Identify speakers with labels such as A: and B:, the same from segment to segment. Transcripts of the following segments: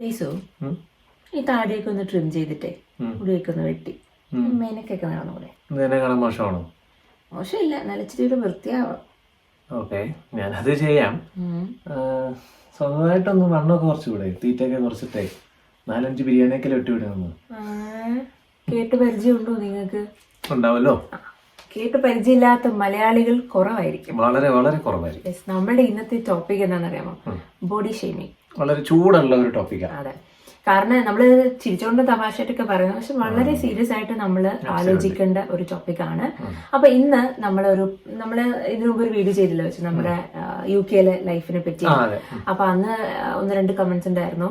A: ലീസു. ഈ താടിയൊക്കെ ഒന്ന് ട്രിം ചെയ്തിട്ടേ. മുടിയൊക്കെ ഒന്ന് വെട്ടി. മേനക്കൊക്കെ നടന്നൂടെ
B: മോശമാണോ?
A: മോശമില്ല നല്ല ഇച്ചിരി വൃത്തിയാവാം
B: ഓക്കെ ഞാനത് ചെയ്യാം. സ്വന്തമായിട്ടൊന്ന് വണ്ണൊക്കെ കുറച്ചുകൂടെ തീറ്റയൊക്കെ കുറച്ചിട്ടേ നാലഞ്ച് ബിരിയാണിയൊക്കെ വെട്ടിവിടുന്നു
A: ആ, കേട്ട് പരിചയമുണ്ടോ നിങ്ങൾക്ക്?
B: ഉണ്ടാവല്ലോ.
A: കേട്ട് പരിചയമില്ലാത്ത മലയാളികൾ കുറവായിരിക്കും.
B: വളരെ വളരെ കുറവായിരിക്കും.
A: നമ്മുടെ ഇന്നത്തെ ടോപ്പിക് എന്താണെന്നറിയാമോ? ബോഡി ഷെയ്മിങ്
B: വളരെ ചൂടുള്ള ഒരു ടോപ്പിക്കാണ്
A: അതെ. കാരണം നമ്മൾ ചിരിച്ചോണ്ട് തമാശയായിട്ടൊക്കെ പറയുന്നത് പക്ഷെ വളരെ സീരിയസ് ആയിട്ട് നമ്മൾ ആലോചിക്കേണ്ട ഒരു ടോപ്പിക്കാണ് അപ്പൊ ഇന്ന് നമ്മളൊരു നമ്മൾ ഇതിനു മുമ്പ് ഒരു വീഡിയോ ചെയ്തില്ല വെച്ച്? നമ്മുടെ യു കെയിലെ ലൈഫിനെ പറ്റി. അപ്പൊ അന്ന് ഒന്ന് രണ്ട് കമന്റ്സ് ഉണ്ടായിരുന്നു.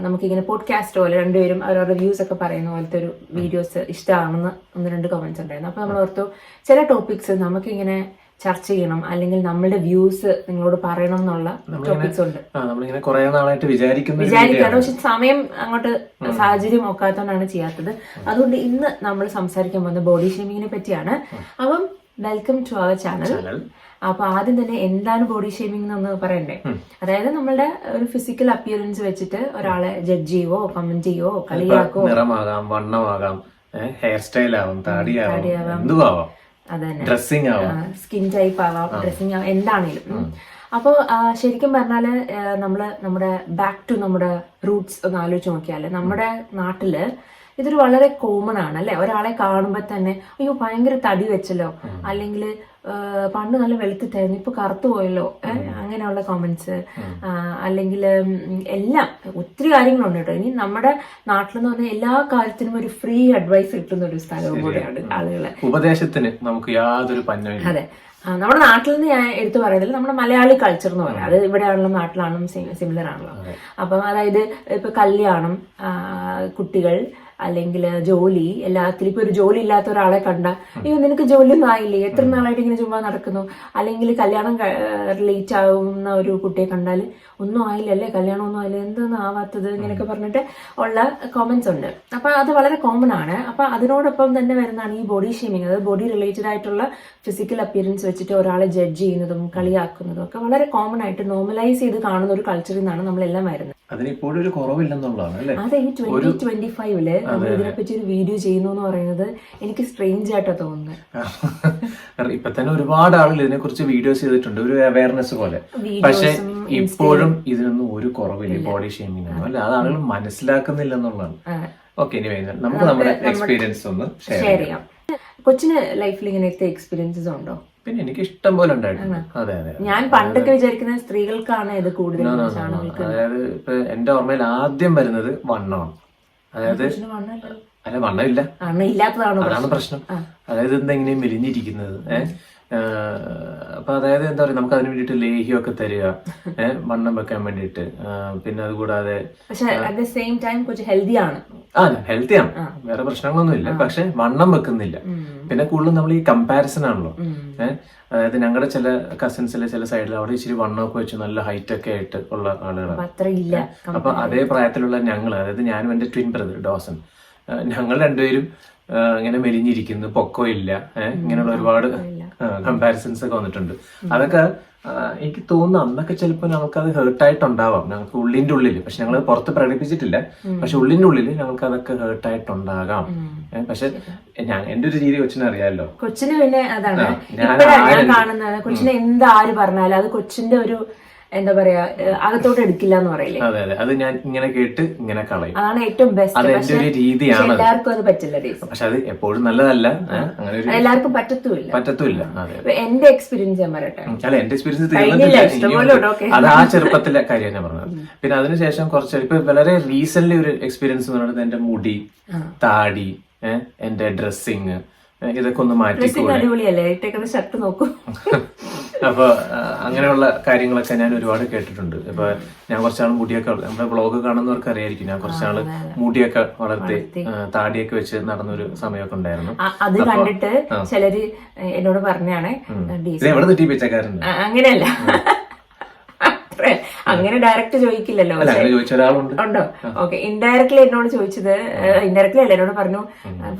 A: നമുക്കിങ്ങനെ പോഡ്കാസ്റ്റ് പോലെ രണ്ടുപേരും അവരവരുടെ വ്യൂസ് ഒക്കെ പറയുന്ന പോലത്തെ ഒരു വീഡിയോസ് ഇഷ്ടമാണെന്ന് ഒന്ന് രണ്ട് കമന്റ്സ് ഉണ്ടായിരുന്നു. അപ്പൊ നമ്മൾ ഓർത്തു ചില ടോപ്പിക്സ് നമുക്കിങ്ങനെ ചർച്ച ചെയ്യണം. അല്ലെങ്കിൽ നമ്മളുടെ വ്യൂസ് നിങ്ങളോട് പറയണം എന്നുള്ള ടോപ്പിക്സ് ഉണ്ട്.
B: നമ്മളിങ്ങനെ കുറെ നാളായിട്ട് വിചാരിക്കുന്നു
A: വിചാരിക്കാറ് പക്ഷെ സമയം അങ്ങോട്ട് സാഹചര്യം ഒക്കാത്തോണ്ടാണ് ചെയ്യാത്തത്. അതുകൊണ്ട് ഇന്ന് നമ്മൾ സംസാരിക്കാൻ പോകുന്ന ബോഡി ഷേമിങ്ങിനെ പറ്റിയാണ്. അപ്പം വെൽക്കം ടു അവർ ചാനൽ അപ്പൊ ആദ്യം തന്നെ എന്താണ് ബോഡി ഷേമിംഗ് എന്ന് പറയണ്ടേ? അതായത് നമ്മളുടെ ഒരു ഫിസിക്കൽ അപ്പിയറൻസ് വെച്ചിട്ട് ഒരാളെ ജഡ്ജ് ചെയ്യുവോ കമന്റ് ചെയ്യുവോ കളിയാക്കോ?
B: നിറമാകാം വണ്ണമാകാം ഹെയർ സ്റ്റൈൽ ആവാം താടിയാവാം എന്തും ആവാം
A: അതന്നെ
B: ഡ്രസ്സിങ് ആവാം.
A: സ്കിൻ ടൈപ്പ് ആവാം ഡ്രസ്സിങ് ആവാം എന്താണേലും. അപ്പോൾ ശരിക്കും പറഞ്ഞാൽ നമ്മൾ നമ്മൾ നമ്മുടെ ബാക്ക് ടു നമ്മുടെ റൂട്ട്സ് ഒന്ന് ആലോചിച്ച് നോക്കിയാൽ നമ്മുടെ നാട്ടിൽ ഇതൊരു വളരെ കോമൺ ആണ് അല്ലെ? ഒരാളെ കാണുമ്പോൾ തന്നെ അയ്യോ ഭയങ്കര തടി വെച്ചല്ലോ. അല്ലെങ്കിൽ പണ്ട് നല്ല വെളുത്തിട്ടായിരുന്നു. ഇപ്പൊ കറുത്തു പോയല്ലോ. അങ്ങനെയുള്ള കോമന്റ്സ് അല്ലെങ്കിൽ എല്ലാം ഒത്തിരി കാര്യങ്ങളുണ്ട് കേട്ടോ. ഇനി നമ്മുടെ നാട്ടിലെന്ന് പറഞ്ഞാൽ എല്ലാ കാര്യത്തിനും ഒരു ഫ്രീ അഡ്വൈസ് കിട്ടുന്ന ഒരു സ്ഥലവും കൂടെയാണ് ആളുകളെ.
B: ഉപദേശത്തിന് നമുക്ക് യാതൊരു
A: അതെ. നമ്മുടെ നാട്ടിൽ നിന്ന് ഞാൻ എടുത്തു പറയുന്നത് നമ്മുടെ മലയാളി കൾച്ചർ എന്ന് പറയാം. അത് ഇവിടെയാണല്ലോ നാട്ടിലാണെന്നും സിമിലർ ആണല്ലോ. അപ്പം അതായത് ഇപ്പൊ കല്യാണം കുട്ടികൾ അല്ലെങ്കിൽ ജോലി എല്ലാത്തിലും ഇപ്പൊ ഒരു ജോലി ഇല്ലാത്ത ഒരാളെ കണ്ട അയ്യോ നിനക്ക് ജോലി ഒന്നും ആയില്ലേ? എത്ര നാളായിട്ട് ഇങ്ങനെ ചുമ്മാ നടക്കുന്നു? അല്ലെങ്കിൽ കല്യാണം ലേറ്റ് ആവുന്ന ഒരു കുട്ടിയെ കണ്ടാൽ ഒന്നും ആയില്ല അല്ലേ കല്യാണം ഒന്നും ആയില്ല എന്താണ് ആവാത്തത് ഇങ്ങനെയൊക്കെ പറഞ്ഞിട്ട് ഉള്ള കോമൻസ് ഉണ്ട്. അപ്പൊ അത് വളരെ കോമൺ ആണ്. അപ്പൊ അതിനോടൊപ്പം തന്നെ വരുന്നതാണ് ഈ ബോഡി ഷെയ്മിങ് അതായത് ബോഡി റിലേറ്റഡ് ആയിട്ടുള്ള ഫിസിക്കൽ അപ്പിയറൻസ് വെച്ചിട്ട് ഒരാളെ ജഡ്ജ് ചെയ്യുന്നതും കളിയാക്കുന്നതും ഒക്കെ വളരെ കോമൺ ആയിട്ട് നോർമലൈസ് ചെയ്ത് കാണുന്ന ഒരു കൾച്ചറിൽ നിന്നാണ് നമ്മളെല്ലാം വരുന്നത്.
B: അതിനിപ്പോഴും ഒരു കുറവില്ലെന്നുള്ളതാണ്
A: അതെ ഈ ട്വന്റി ട്വന്റി ഫൈവിൽ നമ്മൾ ഇതിനെപ്പറ്റി ഒരു വീഡിയോ ചെയ്യുന്നു എന്ന് പറയുന്നത് എനിക്ക് സ്ട്രേഞ്ച് ആയിട്ടാണ് തോന്നുന്നത്.
B: കാരണം ഇപ്പൊ തന്നെ ഒരുപാട് ആളുകൾ ഇതിനെ കുറിച്ച് വീഡിയോസ് ചെയ്തിട്ടുണ്ട്. ഒരു അവയർനെസ് പോലെ. പക്ഷെ ഇപ്പോഴും ഇതിനൊന്നും ഒരു കുറവില്ല. ബോഡി ഷേമിംഗ് അല്ല. അത് ആളുകൾ മനസ്സിലാക്കുന്നില്ല എന്നുള്ളതാണ്. ഓക്കെ ഇനി വൈകുന്നേരം നമുക്ക് നമ്മുടെ എക്സ്പീരിയൻസ് ഒന്ന് ഷെയർ
A: ചെയ്യാം. കൊച്ചിന് ലൈഫിൽ ഇങ്ങനത്തെ എക്സ്പീരിയൻസസ് ഉണ്ടോ?
B: പിന്നെ എനിക്ക് ഇഷ്ടം പോലെ ഉണ്ടായിട്ടുണ്ട്. അതെ അതെ
A: ഞാൻ പണ്ടൊക്കെ വിചാരിക്കുന്ന സ്ത്രീകൾക്കാണ് ഇത് കൂടുതൽ
B: അതായത് ഇപ്പൊ എന്റെ ഓർമ്മയിൽ ആദ്യം വരുന്നത് വണ്ണമാണ്. അതായത് അല്ല വണ്ണമില്ല. അതാണ് പ്രശ്നം? അതായത് എന്തെങ്കിലും മെലിഞ്ഞിരിക്കുന്നത് ഏഹ് അപ്പൊ അതായത് എന്താ പറയുക നമുക്ക് അതിന് വേണ്ടിയിട്ട് ലേഹ്യമൊക്കെ തരിക വണ്ണം വെക്കാൻ വേണ്ടിയിട്ട്. പിന്നെ അതുകൂടാതെ ആ ഹെൽത്തിയാണ് വേറെ പ്രശ്നങ്ങളൊന്നും ഇല്ല പക്ഷെ വണ്ണം വെക്കുന്നില്ല. പിന്നെ കൂടുതലും നമ്മൾ ഈ കമ്പാരിസൺ ആണല്ലോ. ഏഹ് അതായത് ഞങ്ങളുടെ ചില കസിൻസിലെ ചില സൈഡിൽ അവിടെ ഇച്ചിരി വണ്ണമൊക്കെ വെച്ച് നല്ല ഹൈറ്റ് ഒക്കെ ആയിട്ട് ഉള്ള ആളുകളാണ്.
A: അപ്പൊ
B: അതേ പ്രായത്തിലുള്ള ഞങ്ങൾ അതായത് ഞാനും എന്റെ ട്വിൻ ബ്രദർ ഡോസൻ ആ, ഞങ്ങൾ രണ്ടുപേരും ഇങ്ങനെ മെലിഞ്ഞിരിക്കുന്നു. പൊക്കോ ഇല്ല. ഇങ്ങനെയുള്ള ഒരുപാട് കമ്പാരിസൺസ് ഒക്കെ വന്നിട്ടുണ്ട്. അതൊക്കെ എനിക്ക് തോന്നുന്നു അന്നൊക്കെ ചിലപ്പോൾ ഞങ്ങൾക്ക് അത് ഹേർട്ടായിട്ടുണ്ടാവാം ഞങ്ങൾക്ക് ഉള്ളിന്റെ ഉള്ളിൽ പക്ഷെ ഞങ്ങൾ പുറത്ത് പ്രകടിപ്പിച്ചിട്ടില്ല. പക്ഷെ ഉള്ളിന്റെ ഉള്ളിൽ ഞങ്ങൾക്ക് അതൊക്കെ ഹേർട്ടായിട്ടുണ്ടാകാം പക്ഷെ ഞാൻ എന്റെ ഒരു രീതി കൊച്ചിനെ അറിയാമല്ലോ
A: കൊച്ചിന് പിന്നെ അതാണ്.
B: ഞാൻ
A: കാണുന്നത്. കൊച്ചിനെ എന്ത് ആര് പറഞ്ഞാലും അത് കൊച്ചിന്റെ ഒരു എന്താ പറയാ അകത്തോട്ട് എടുക്കില്ല എന്ന് പറയില്ലേ?
B: അതെ അതെ. അത് ഞാൻ ഇങ്ങനെ കേട്ട് ഇങ്ങനെ കളയും.
A: അതാണ് ഏറ്റവും ബെസ്റ്റ്
B: ഒരു രീതിയാണ്
A: എല്ലാവർക്കും അത് പറ്റില്ല
B: പക്ഷെ അത് എപ്പോഴും നല്ലതല്ല. അങ്ങനെ ഒരു
A: എല്ലാവർക്കും പറ്റത്തുമില്ല.
B: പറ്റത്തുമില്ല.
A: എന്റെ എക്സ്പീരിയൻസ് ഞാൻ പറയട്ടെ.
B: അല്ല എന്റെ എക്സ്പീരിയൻസ് അത് ആ ചെറുപ്പത്തിലെ കാര്യം ഞാൻ പറഞ്ഞത്. പിന്നെ അതിനുശേഷം കുറച്ച് ഇപ്പൊ വളരെ റീസെന്റ് ഒരു എക്സ്പീരിയൻസ് എന്ന് പറയുന്നത് എന്റെ മുടി താടി എന്റെ ഡ്രസ്സിങ് ഇതൊക്കെ ഒന്ന് മാറ്റി
A: ഡ്രസ്സിംഗ് അടിപൊളിയല്ലേ? ഇട്ടേക്കുന്ന ഷർട്ട് നോക്കൂ.
B: അപ്പൊ അങ്ങനെയുള്ള കാര്യങ്ങളൊക്കെ ഞാൻ ഒരുപാട് കേട്ടിട്ടുണ്ട്. ഇപ്പൊ ഞാൻ കുറച്ചാൾ മുടിയൊക്കെ നമ്മുടെ ബ്ലോഗ് കാണുന്നവർക്ക് അറിയായിരിക്കും. ഞാൻ കുറച്ചാൾ മുടിയൊക്കെ വളർത്തി താടിയൊക്കെ വെച്ച് നടന്നൊരു സമയമൊക്കെ ഉണ്ടായിരുന്നു.
A: അത് കണ്ടിട്ട് ചിലര് എന്നോട് പറഞ്ഞാണ്
B: എവിടെ നിന്ന് വെച്ചക്കാരുണ്ട്
A: അ- അങ്ങനെയല്ല. അങ്ങനെ ഡയറക്റ്റ് ചോദിക്കില്ലല്ലോ. ഉണ്ടോ? ഓക്കെ ഇൻഡയറക്ട്ലി എന്നോട് ചോദിച്ചത് ഇൻഡയറക്ട്ലി അല്ല എന്നോട് പറഞ്ഞു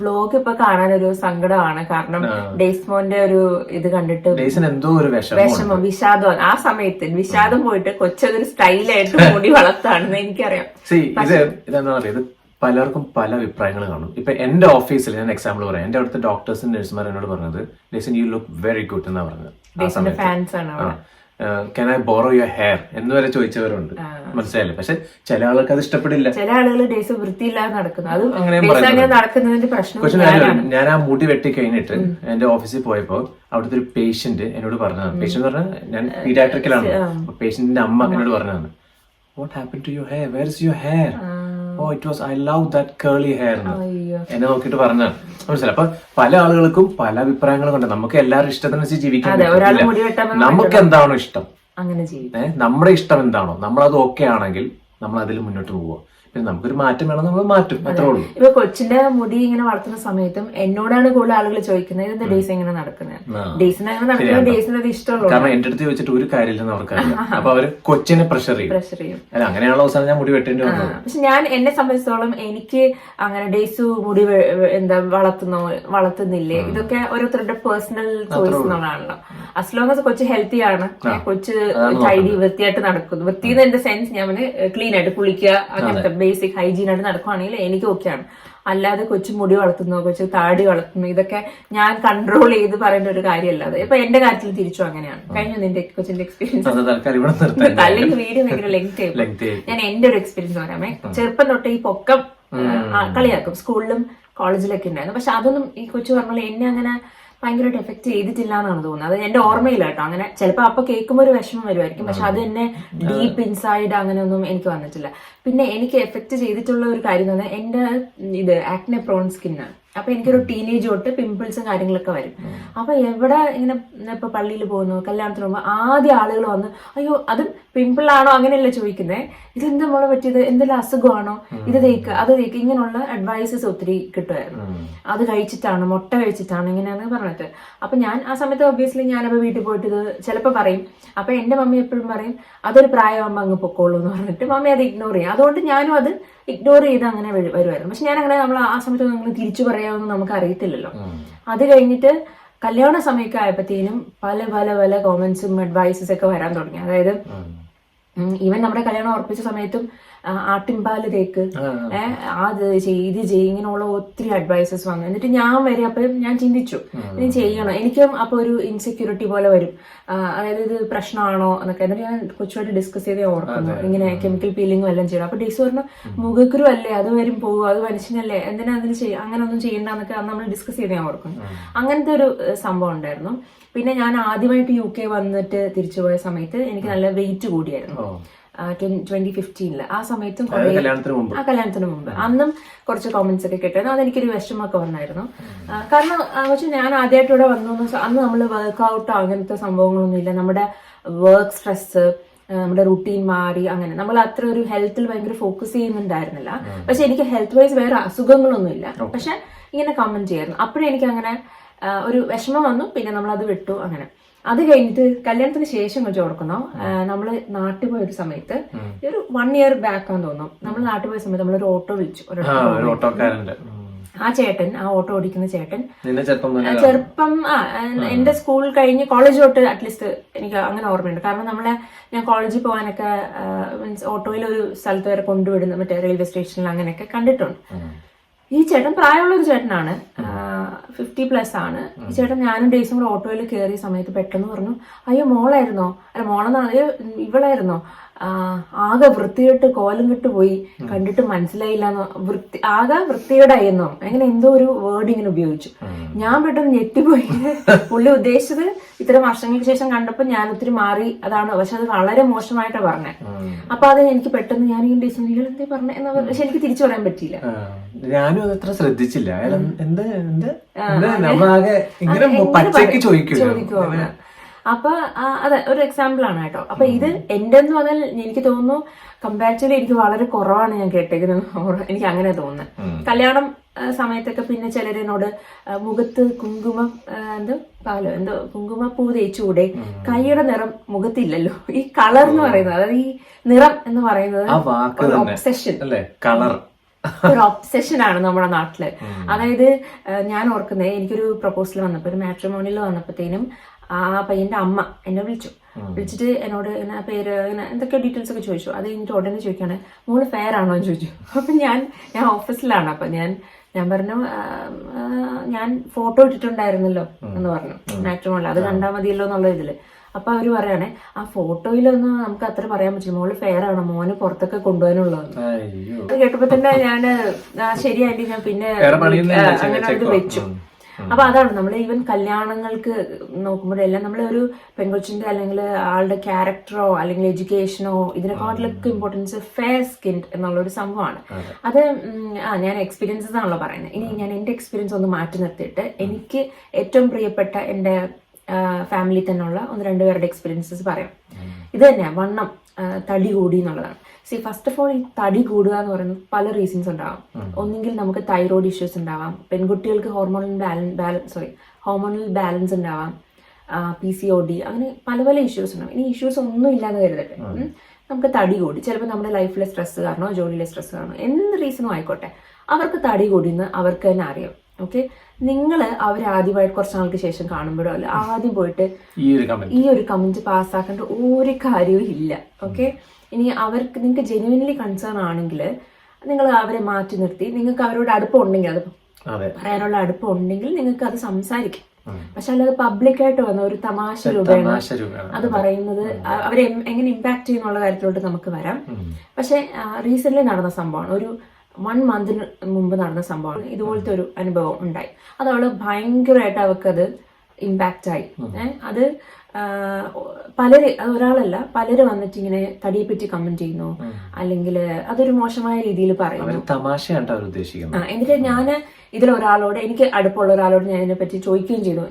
A: വ്ലോഗ് ഇപ്പൊ കാണാൻ ഒരു സങ്കടമാണ്. കാരണം ഡേസ്മോന്റെ ഒരു ഇത് കണ്ടിട്ട്
B: എന്തോ ഒരു വിഷമം
A: വിഷാദം ആ സമയത്ത് വിഷാദം പോയിട്ട് കൊച്ചതൊരു സ്റ്റൈലായിട്ട് മുടി വളർത്താണെന്ന് എനിക്കറിയാം.
B: ഇത് പലർക്കും പല അഭിപ്രായങ്ങൾ കാണും. ഇപ്പൊ എന്റെ ഓഫീസിൽ ഞാൻ എക്സാമ്പിൾ പറയാം. എന്റെ അവിടുത്തെ ഡോക്ടേഴ്സും നഴ്സുമാർ എന്നോട് പറഞ്ഞത് listen you look very good എന്നാ പറഞ്ഞത്. ആ സമയത്ത്. Can I borrow your hair എന്ന് വരെ ചോദിച്ചവരുണ്ട്. മനസ്സിലായില്ലേ? പക്ഷെ ചില ആളുകൾക്ക് അത് ഇഷ്ടപ്പെടില്ല.
A: ചില ആളുകൾ വൃത്തിയില്ലാതെ നടക്കുന്നു. അത് അങ്ങനെ നടക്കുന്നതിന്റെ പ്രശ്നം
B: ഞാൻ ആ മുടി വെട്ടി കഴിഞ്ഞിട്ട് എന്റെ ഓഫീസിൽ പോയപ്പോ അവിടുത്തെ ഒരു പേഷ്യന്റ് എന്നോട് പറഞ്ഞതാണ്. പേഷ്യന്റ് പറഞ്ഞാൽ ഞാൻ പീഡാട്രിക്കലാണ് പേഷ്യന്റിന്റെ അമ്മ എന്നോട് പറഞ്ഞതാണ്. What happen to your hair where is your hair oh it was I love that curly hair എന്നെ. നോക്കിയിട്ട് പറഞ്ഞാണ് മനസ്സിലായി. അപ്പൊ പല ആളുകൾക്കും പല അഭിപ്രായങ്ങളും ഉണ്ട്. നമുക്ക് എല്ലാവരും ഇഷ്ടത്തിനനുസരിച്ച് ജീവിക്കാൻ പറ്റില്ല. നമുക്ക് എന്താണോ ഇഷ്ടം?
A: അങ്ങനെ
B: നമ്മുടെ ഇഷ്ടം എന്താണോ നമ്മൾ അത് ഓക്കെ ആണെങ്കിൽ നമ്മൾ അതിൽ മുന്നോട്ട് പോവുക. പിന്നെ നമുക്കൊരു മാറ്റം വേണം നമ്മൾ മാറ്റും. അത്രേ ഉള്ളൂ.
A: ഇപ്പൊ കൊച്ചിന്റെ മുടി ഇങ്ങനെ വളർത്തുന്ന സമയത്തും എന്നോടാണ് കൂടുതൽ ആളുകൾ ചോദിക്കുന്നത് ഇതെന്താ ഡേസ് എങ്ങനെ നടക്കുന്നത് ഡേയ്സിന് അങ്ങനെ നടക്കുന്നത് അത് ഇഷ്ടമുള്ളൂ.
B: കാരണം എന്റെ അടുത്ത് ചോദിച്ചിട്ട് ഒരു കാര്യമില്ലെന്ന് അവർക്കറിയാം അപ്പൊ അവർ കൊച്ചിനെ പ്രഷർ ചെയ്യും.
A: പ്രഷർ ചെയ്യും.
B: അല്ല അങ്ങനെയുള്ള അവസാനം ഞാൻ മുടി വെട്ടേണ്ടി വന്നത്.
A: പക്ഷെ ഞാൻ എന്നെ സംബന്ധിച്ചോളം എനിക്ക് അങ്ങനെ ഡേയ്സ് മുടി എന്താ വളർത്തുന്നോ വളർത്തുന്നില്ലേ? ഇതൊക്കെ ഓരോരുത്തരുടെ പേഴ്സണൽ ചോയ്സ് എന്നുള്ളതാണല്ലോ. അസ് ലോങ് ആസ് കൊച്ചു ഹെൽത്തി ആണ് കൊച്ച് ടൈഡി വൃത്തിയായിട്ട് നടക്കുന്നു. വൃത്തി എന്റെ സെൻസ് ഞാൻ ക്ലീൻ ആയിട്ട് കുളിക്കുക അങ്ങനത്തെ ബേസിക് ഹൈജീൻ ആയിട്ട് നടക്കുവാണെങ്കിൽ എനിക്ക് ഓക്കെയാണ് അല്ലാതെ കൊച്ചു മുടി വളർത്തുന്നു കൊച്ചു താടി വളർത്തുന്നു ഇതൊക്കെ ഞാൻ കൺട്രോൾ ചെയ്ത് പറയേണ്ട ഒരു കാര്യമല്ല അത്. ഇപ്പൊ എന്റെ കാര്യത്തിൽ തിരിച്ചു അങ്ങനെയാണ്. കഴിഞ്ഞ നിന്റെ കൊച്ചിന്റെ എക്സ്പീരിയൻസ് അല്ലെങ്കിൽ വീഡിയോ ഭയങ്കര ലെങ്ത് ഞാൻ എന്റെ ഒരു എക്സ്പീരിയൻസ് പറയാമേ. ചെറുപ്പം തൊട്ട് ഈ പൊക്കം കളിയാക്കും. സ്കൂളിലും കോളേജിലൊക്കെ ഉണ്ടായിരുന്നു. പക്ഷെ അതൊന്നും ഈ കൊച്ചു പറഞ്ഞ എന്നെ അങ്ങനെ ഭയങ്കരമായിട്ട് എഫക്ട് ചെയ്തിട്ടില്ല എന്നാണ് തോന്നുന്നത്. അത് എന്റെ ഓർമ്മയില്ല കേട്ടോ. അങ്ങനെ ചിലപ്പോൾ അപ്പൊ കേൾക്കുമ്പോൾ ഒരു വിഷമം വരുമായിരിക്കും പക്ഷെ അത് എന്നെ ഡീപ്പ് ഇൻസൈഡ് അങ്ങനെയൊന്നും എനിക്ക് വന്നിട്ടില്ല. പിന്നെ എനിക്ക് എഫക്ട് ചെയ്തിട്ടുള്ള ഒരു കാര്യം എന്ന് പറഞ്ഞാൽ എന്റെ ഇത് ആക്നെ പ്രോൺ സ്കിന്നാണ് അപ്പൊ എനിക്കൊരു ടീനേജ് തൊട്ട് പിമ്പിൾസും കാര്യങ്ങളൊക്കെ വരും. അപ്പൊ എവിടെ ഇങ്ങനെ ഇപ്പൊ പള്ളിയിൽ പോകുന്നു കല്യാണത്തിന് പോകുമ്പോൾ ആദ്യം ആളുകൾ വന്ന് അയ്യോ അത് പിമ്പിൾ ആണോ അങ്ങനെയല്ല ചോദിക്കുന്നത് ഇതെന്താ മോളെ പറ്റിയത്? എന്തെല്ലാം അസുഖമാണോ? ഇത് തേക്ക് അത് തേക്ക്. ഇങ്ങനെയുള്ള അഡ്വൈസസ് ഒത്തിരി കിട്ടുമായിരുന്നു. അത് കഴിച്ചിട്ടാണ് മുട്ട കഴിച്ചിട്ടാണ് ഇങ്ങനെയാണ് പറഞ്ഞത്. അപ്പൊ ഞാൻ ആ സമയത്ത് ഒബ്വിയസ്ലി ഞാനപ്പോ വീട്ടിൽ പോയിട്ട് ഇത് ചിലപ്പോൾ പറയും. അപ്പൊ എന്റെ മമ്മി എപ്പോഴും പറയും അതൊരു പ്രായമാകുമ്പോൾ അങ്ങ് പൊക്കോളൂ എന്ന് പറഞ്ഞിട്ട് മമ്മി അത് ഇഗ്നോർ ചെയ്യും. അതുകൊണ്ട് ഞാനും അത് ഇഗ്നോർ ചെയ്ത് അങ്ങനെ വരു- വരുമായിരുന്നു പക്ഷെ ഞാൻ അങ്ങനെ നമ്മൾ ആ സമയത്ത് നിങ്ങൾ തിരിച്ചു പറയാമെന്ന് നമുക്ക് അറിയത്തില്ലല്ലോ. അത് കഴിഞ്ഞിട്ട് കല്യാണ സമയമൊക്കെ ആയപ്പോഴത്തേനും പല പല പല കോമൻസും അഡ്വൈസസ് ഒക്കെ വരാൻ തുടങ്ങി. അതായത് ഈവൻ നമ്മുടെ കല്യാണം ഉറപ്പിച്ച സമയത്തും ആട്ടിൻപാൽ തേക്ക്. ഏഹ് അത് ചെയ്യ് ഇത് ചെയ്യ് ഇങ്ങനെയുള്ള ഒത്തിരി അഡ്വൈസസ് വന്നു എന്നിട്ട് ഞാൻ വരെ അപ്പൊ ഞാൻ ചിന്തിച്ചു ഇനി ചെയ്യണം. എനിക്ക് അപ്പൊ ഒരു ഇൻസെക്യൂരിറ്റി പോലെ വരും. അതായത് ഇത് പ്രശ്നമാണോ എന്നൊക്കെ. എന്നിട്ട് ഞാൻ കൊച്ചുമായിട്ട് ഡിസ്കസ് ചെയ്തേ ഓർക്കുന്നു. ഇങ്ങനെ കെമിക്കൽ പീലിംഗും എല്ലാം ചെയ്യണം. അപ്പൊ ഡീസ് പറഞ്ഞു മുഖക്കുരു അല്ലേ? അത് വരും പോകും അത് മനുഷ്യനല്ലേ? എന്തിനാ അതിന് ചെയ്യ അങ്ങനെ ഒന്നും ചെയ്യണ്ടെന്നൊക്കെ നമ്മൾ ഡിസ്കസ് ചെയ്തേ ഞാൻ ഓർക്കുന്നു. അങ്ങനത്തെ ഒരു സംഭവം ഉണ്ടായിരുന്നു. പിന്നെ ഞാൻ ആദ്യമായിട്ട് യു കെ വന്നിട്ട് തിരിച്ചുപോയ സമയത്ത് എനിക്ക് നല്ല വെയിറ്റ് കൂടിയായിരുന്നു. ട്വന്റി ആ സമയത്തും ആ കല്യാണത്തിന് മുമ്പ്. അന്നും കുറച്ച് കോമന്റ്സ് ഒക്കെ കിട്ടായിരുന്നു അതെനിക്കൊരു വിഷമമൊക്കെ വന്നായിരുന്നു. കാരണം പക്ഷെ ഞാൻ ആദ്യമായിട്ട് ഇവിടെ വന്നു അന്ന് നമ്മൾ വർക്ക്ഔട്ടോ അങ്ങനത്തെ സംഭവങ്ങളൊന്നും ഇല്ല. നമ്മുടെ വർക്ക് സ്ട്രെസ് നമ്മുടെ റുട്ടീൻ മാറി അങ്ങനെ. നമ്മൾ അത്ര ഒരു ഹെൽത്തിൽ ഭയങ്കര ഫോക്കസ് ചെയ്യുന്നുണ്ടായിരുന്നില്ല. പക്ഷെ എനിക്ക് ഹെൽത്ത് വൈസ് വേറെ അസുഖങ്ങളൊന്നും ഇല്ല. പക്ഷെ ഇങ്ങനെ കമന്റ് ചെയ്യായിരുന്നു. അപ്പോഴെനിക്ക് അങ്ങനെ ഒരു വിഷമം വന്നു. പിന്നെ നമ്മൾ അത് വിട്ടു അങ്ങനെ. അത് കഴിഞ്ഞിട്ട് കല്യാണത്തിന് ശേഷം കുറച്ച് ഓർക്കണോ നമ്മൾ നാട്ടിൽ പോയ ഒരു സമയത്ത് ഒരു വൺ ഇയർ ബാക്ക് ആണെന്ന് തോന്നുന്നു. നമ്മൾ നാട്ടിൽ പോയ സമയത്ത് നമ്മളൊരു ഓട്ടോ വിളിച്ചു. ഒരു
B: ആ ഒരു ഓട്ടോക്കാരന്റെ
A: ആ ചേട്ടൻ ആ ഓട്ടോ ഓടിക്കുന്ന ചേട്ടൻ.
B: ചെറുപ്പം
A: ആ എന്റെ സ്കൂൾ കഴിഞ്ഞ് കോളേജ് തൊട്ട് അറ്റ്ലീസ്റ്റ് എനിക്ക് അങ്ങനെ ഓർമ്മയുണ്ട്. കാരണം നമ്മളെ ഞാൻ കോളേജിൽ പോകാനൊക്കെ മീൻസ് ഓട്ടോയിൽ ഒരു സ്ഥലത്ത് വരെ കൊണ്ടുവിടുന്ന മറ്റേ റെയിൽവേ സ്റ്റേഷനിൽ അങ്ങനെയൊക്കെ കണ്ടിട്ടുണ്ട്. ഈ ചേട്ടൻ പ്രായമുള്ള ഒരു ചേട്ടനാണ്. ഫിഫ്റ്റി പ്ലസ് ആണ്. ചേട്ടൻ ഞാനും ഡേയ്സും കൂടെ ഓട്ടോയിൽ കയറിയ സമയത്ത് പെട്ടെന്ന് പറഞ്ഞു അയ്യോ മോളായിരുന്നോ? അല്ല മോളെന്നാണ് ഇവളായിരുന്നോ? ആകെ വൃത്തികെട്ട് കോലം കെട്ട് പോയി. കണ്ടിട്ട് മനസ്സിലായില്ല എന്നോ വൃത്തി ആകെ വൃത്തികേടായിരുന്നോ അങ്ങനെ എന്തോ ഒരു വേർഡ് ഇങ്ങനെ ഉപയോഗിച്ചു. ഞാൻ പെട്ടെന്ന് ഞെട്ടിപ്പോയി. പുള്ളി ഉദ്ദേശിച്ചത് ഇത്തരം വർഷങ്ങൾക്ക് ശേഷം കണ്ടപ്പോൾ ഞാൻ ഒത്തിരി മാറി. അതാണ് പക്ഷെ അത് വളരെ മോശമായിട്ടാണ് പറഞ്ഞത്. അപ്പൊ അത് എനിക്ക് പെട്ടെന്ന് ഞാൻ ഈ ഡിസൈൻ എന്തേ പറഞ്ഞ എന്ന് പക്ഷെ എനിക്ക് തിരിച്ചു പറയാൻ പറ്റിയില്ല.
B: ഞാനും അതത്ര ശ്രദ്ധിച്ചില്ല. ഇങ്ങനെ
A: ചോദിക്കുവാണ്. അപ്പൊ അതെ ഒരു എക്സാമ്പിൾ ആണ് കേട്ടോ. അപ്പൊ ഇത് എന്റെ എന്ന് പറഞ്ഞാൽ എനിക്ക് തോന്നുന്നു കമ്പാരിറ്റീവ്ലി എനിക്ക് വളരെ കുറവാണ് ഞാൻ കേട്ടേക്കുന്നത് എനിക്ക് അങ്ങനെ തോന്നുന്നത് കല്യാണം സമയത്തൊക്കെ പിന്നെ ചിലരെന്നോട് മുഖത്ത് കുങ്കുമ എന്തോ പാലോ എന്തോ കുങ്കുമപ്പൂ തേച്ചുകൂടെ കൈയുടെ നിറം മുഖത്തില്ലല്ലോ. ഈ കളർ എന്ന് പറയുന്നത് അതായത് ഈ നിറം എന്ന് പറയുന്നത് ഒബ്സെഷൻ
B: കളർ
A: ഒരു ഒബ്സെഷൻ ആണ് നമ്മുടെ നാട്ടിൽ. അതായത് ഞാൻ ഓർക്കുന്നത് എനിക്കൊരു പ്രപ്പോസൽ വന്നപ്പോ ഒരു മാട്രിമോണിയിൽ വന്നപ്പോഴത്തേനും ആ പയ്യന്റെ അമ്മ എന്നെ വിളിച്ചു. വിളിച്ചിട്ട് എന്നോട് ഇങ്ങനെ പേര് ഇങ്ങനെ എന്തൊക്കെ ഡീറ്റെയിൽസ് ഒക്കെ ചോദിച്ചു. അത് കഴിഞ്ഞിട്ട് ഉടനെ ചോദിക്കാണ് മോൾ ഫെയർ ആണോ? എന്ന് ചോദിച്ചു. അപ്പൊ ഞാൻ ഞാൻ ഓഫീസിലാണ് അപ്പൊ ഞാൻ ഞാൻ പറഞ്ഞു "ആ, ആ, ഞാൻ ഫോട്ടോ ഇട്ടിട്ടുണ്ടായിരുന്നല്ലോ എന്ന് പറഞ്ഞു. മാട്രിമോണിൽ അത് കണ്ടാൽ മതിയല്ലോ എന്നുള്ള ഇതിൽ. അപ്പൊ അവർ പറയാണ് ആ ഫോട്ടോയിലൊന്നും നമുക്ക് അത്ര പറയാൻ പറ്റില്ല. മോൾ ഫെയർ ആണോ? മോന് പുറത്തൊക്കെ കൊണ്ടുപോകാനുള്ളത് അത് കേട്ടപ്പോ തന്നെ ഞാൻ ശരിയായിട്ട് ഞാൻ പിന്നെ അങ്ങനെ ഇത് വെച്ചു. അപ്പൊ അതാണ് നമ്മൾ ഈവൻ കല്യാണങ്ങൾക്ക് നോക്കുമ്പോഴെല്ലാം നമ്മൾ ഒരു പെൺകൊച്ചിന്റെ അല്ലെങ്കിൽ ആളുടെ ക്യാരക്ടറോ അല്ലെങ്കിൽ എഡ്യൂക്കേഷനോ ഇതിനെക്കാട്ടിലൊക്കെ ഇമ്പോർട്ടൻസ് ഫെയർ സ്കിൻ എന്നുള്ള ഒരു സംഭവമാണ്. അത്. ആ ഞാൻ എക്സ്പീരിയൻസസ് ആണല്ലോ പറയുന്നത്. ഇനി ഞാൻ എന്റെ എക്സ്പീരിയൻസ് ഒന്ന് മാറ്റി നിർത്തിയിട്ട് എനിക്ക് ഏറ്റവും പ്രിയപ്പെട്ട എന്റെ ഫാമിലി തന്നെയുള്ള ഒന്ന് രണ്ടുപേരുടെ എക്സ്പീരിയൻസസ് പറയാം. ഇത് തന്നെയാ വണ്ണം തടി കൂടി എന്നുള്ളതാണ്. സി ഫസ്റ്റ് ഓഫ് ഓൾ ഈ തടി കൂടുക എന്ന് പറയുന്നത് പല റീസൺസ് ഉണ്ടാവാം. ഒന്നെങ്കിൽ നമുക്ക് തൈറോയ്ഡ് ഇഷ്യൂസ് ഉണ്ടാവാം. പെൺകുട്ടികൾക്ക് hormonal balance sorry hormonal balance ഉണ്ടാവാം. പി സി ഒ ഡി അങ്ങനെ പല പല ഇഷ്യൂസ് ഉണ്ടാവും. ഇനി ഇഷ്യൂസ് ഒന്നും ഇല്ലാന്ന് കരുതട്ടെ നമുക്ക് തടി കൂടി. ചിലപ്പോൾ നമ്മുടെ ലൈഫിലെ സ്ട്രെസ് കാരണോ ജോലിയിലെ സ്ട്രെസ് കാരണോ എന്ത് റീസണും ആയിക്കോട്ടെ. അവർക്ക് തടി കൂടിയെന്ന് അവർക്ക് തന്നെ അറിയാം. ഓക്കെ നിങ്ങൾ അവരെ ആദ്യമായിട്ട് കുറച്ച് നാൾക്ക് ശേഷം കാണുമ്പോഴോ അല്ല ആദ്യം പോയിട്ട്
B: ഈ ഒരു കമന്റ്
A: പാസ്സാക്കേണ്ട ഒരു കാര്യവും ഇല്ല ഓക്കെ ഇനി അവർക്ക് നിങ്ങൾക്ക് ജെന്യുവൻലി കൺസേൺ ആണെങ്കിൽ നിങ്ങൾ അവരെ മാറ്റി നിർത്തി നിങ്ങൾക്ക് അവരോട് അടുപ്പം ഉണ്ടെങ്കിൽ അത് പറയാനുള്ള അടുപ്പം ഉണ്ടെങ്കിൽ നിങ്ങൾക്ക് അത് സംസാരിക്കാം. പക്ഷെ അല്ലാതെ പബ്ലിക്കായിട്ട് വന്ന ഒരു തമാശ രൂപേണ അത് പറയുന്നത് അവരെ എങ്ങനെ ഇമ്പാക്ട് ചെയ്യുന്നുള്ള കാര്യത്തിലോട്ട് നമുക്ക് വരാം. പക്ഷെ റീസെന്റ് നടന്ന സംഭവമാണ്. ഒരു വൺ മന്തിന് മുമ്പ് നടന്ന സംഭവമാണ്. ഇതുപോലത്തെ ഒരു അനുഭവം ഉണ്ടായി. അത് അവൾ ഭയങ്കരമായിട്ട് അവൾക്കത് ഇമ്പാക്റ്റ് ആയി. അത് പലര് അത് ഒരാളല്ല പലര് വന്നിട്ട് ഇങ്ങനെ തടിയെ പറ്റി കമന്റ് ചെയ്യുന്നു അല്ലെങ്കിൽ അതൊരു മോശമായ രീതിയിൽ പറയുന്നു.
B: തമാശയാണ്
A: എന്നിട്ട് ഞാൻ ഇതിൽ ഒരാളോട് എനിക്ക് അടുപ്പുള്ള ഒരാളോട് ഞാൻ ഇതിനെ പറ്റി ചോദിക്കുകയും ചെയ്തു.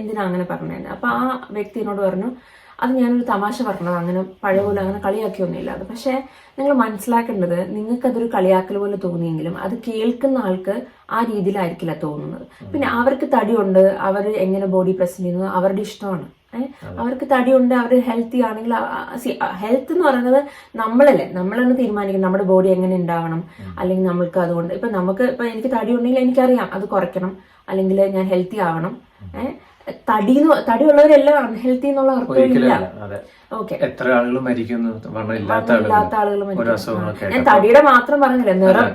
A: എന്തിനാ അങ്ങനെ പറഞ്ഞത് അപ്പൊ ആ വ്യക്തി എന്നോട് പറഞ്ഞു അത് ഞാനൊരു തമാശ പറഞ്ഞത്. അങ്ങനെ പഴയ പോലെ അങ്ങനെ കളിയാക്കിയൊന്നുമില്ല അത്. പക്ഷേ നിങ്ങൾ മനസ്സിലാക്കേണ്ടത് നിങ്ങൾക്കതൊരു കളിയാക്കൽ പോലെ തോന്നിയെങ്കിലും അത് കേൾക്കുന്ന ആൾക്ക് ആ രീതിയിലായിരിക്കില്ല തോന്നുന്നത്. പിന്നെ അവർക്ക് തടിയുണ്ട് അവർ എങ്ങനെ ബോഡി പ്രസന്റ് ചെയ്യുന്നു അവരുടെ ഇഷ്ടമാണ്. അവർക്ക് തടിയുണ്ട് അവർ ഹെൽത്തി ആണെങ്കിൽ ഹെൽത്ത് എന്ന് പറയുന്നത് നമ്മളല്ലേ? നമ്മളാണ് തീരുമാനിക്കുന്നത് നമ്മുടെ ബോഡി എങ്ങനെ ഉണ്ടാവണം. അല്ലെങ്കിൽ നമ്മൾക്ക് അതുകൊണ്ട് ഇപ്പൊ നമുക്ക് ഇപ്പൊ എനിക്ക് തടി ഉണ്ടെങ്കിൽ എനിക്കറിയാം അത് കുറയ്ക്കണം. അല്ലെങ്കിൽ ഞാൻ ഹെൽത്തി ആവണം. ഏഹ് തടി തടിയുള്ളവരെല്ലാം അൺഹെൽത്തി എന്നുള്ള അർത്ഥമില്ല ഓക്കെ
B: എത്ര ആളുകൾ മരിക്കുന്നു ഇല്ലാത്ത ആളുകൾ.
A: ഞാൻ തടിയുടെ മാത്രം പറഞ്ഞില്ല നിറം.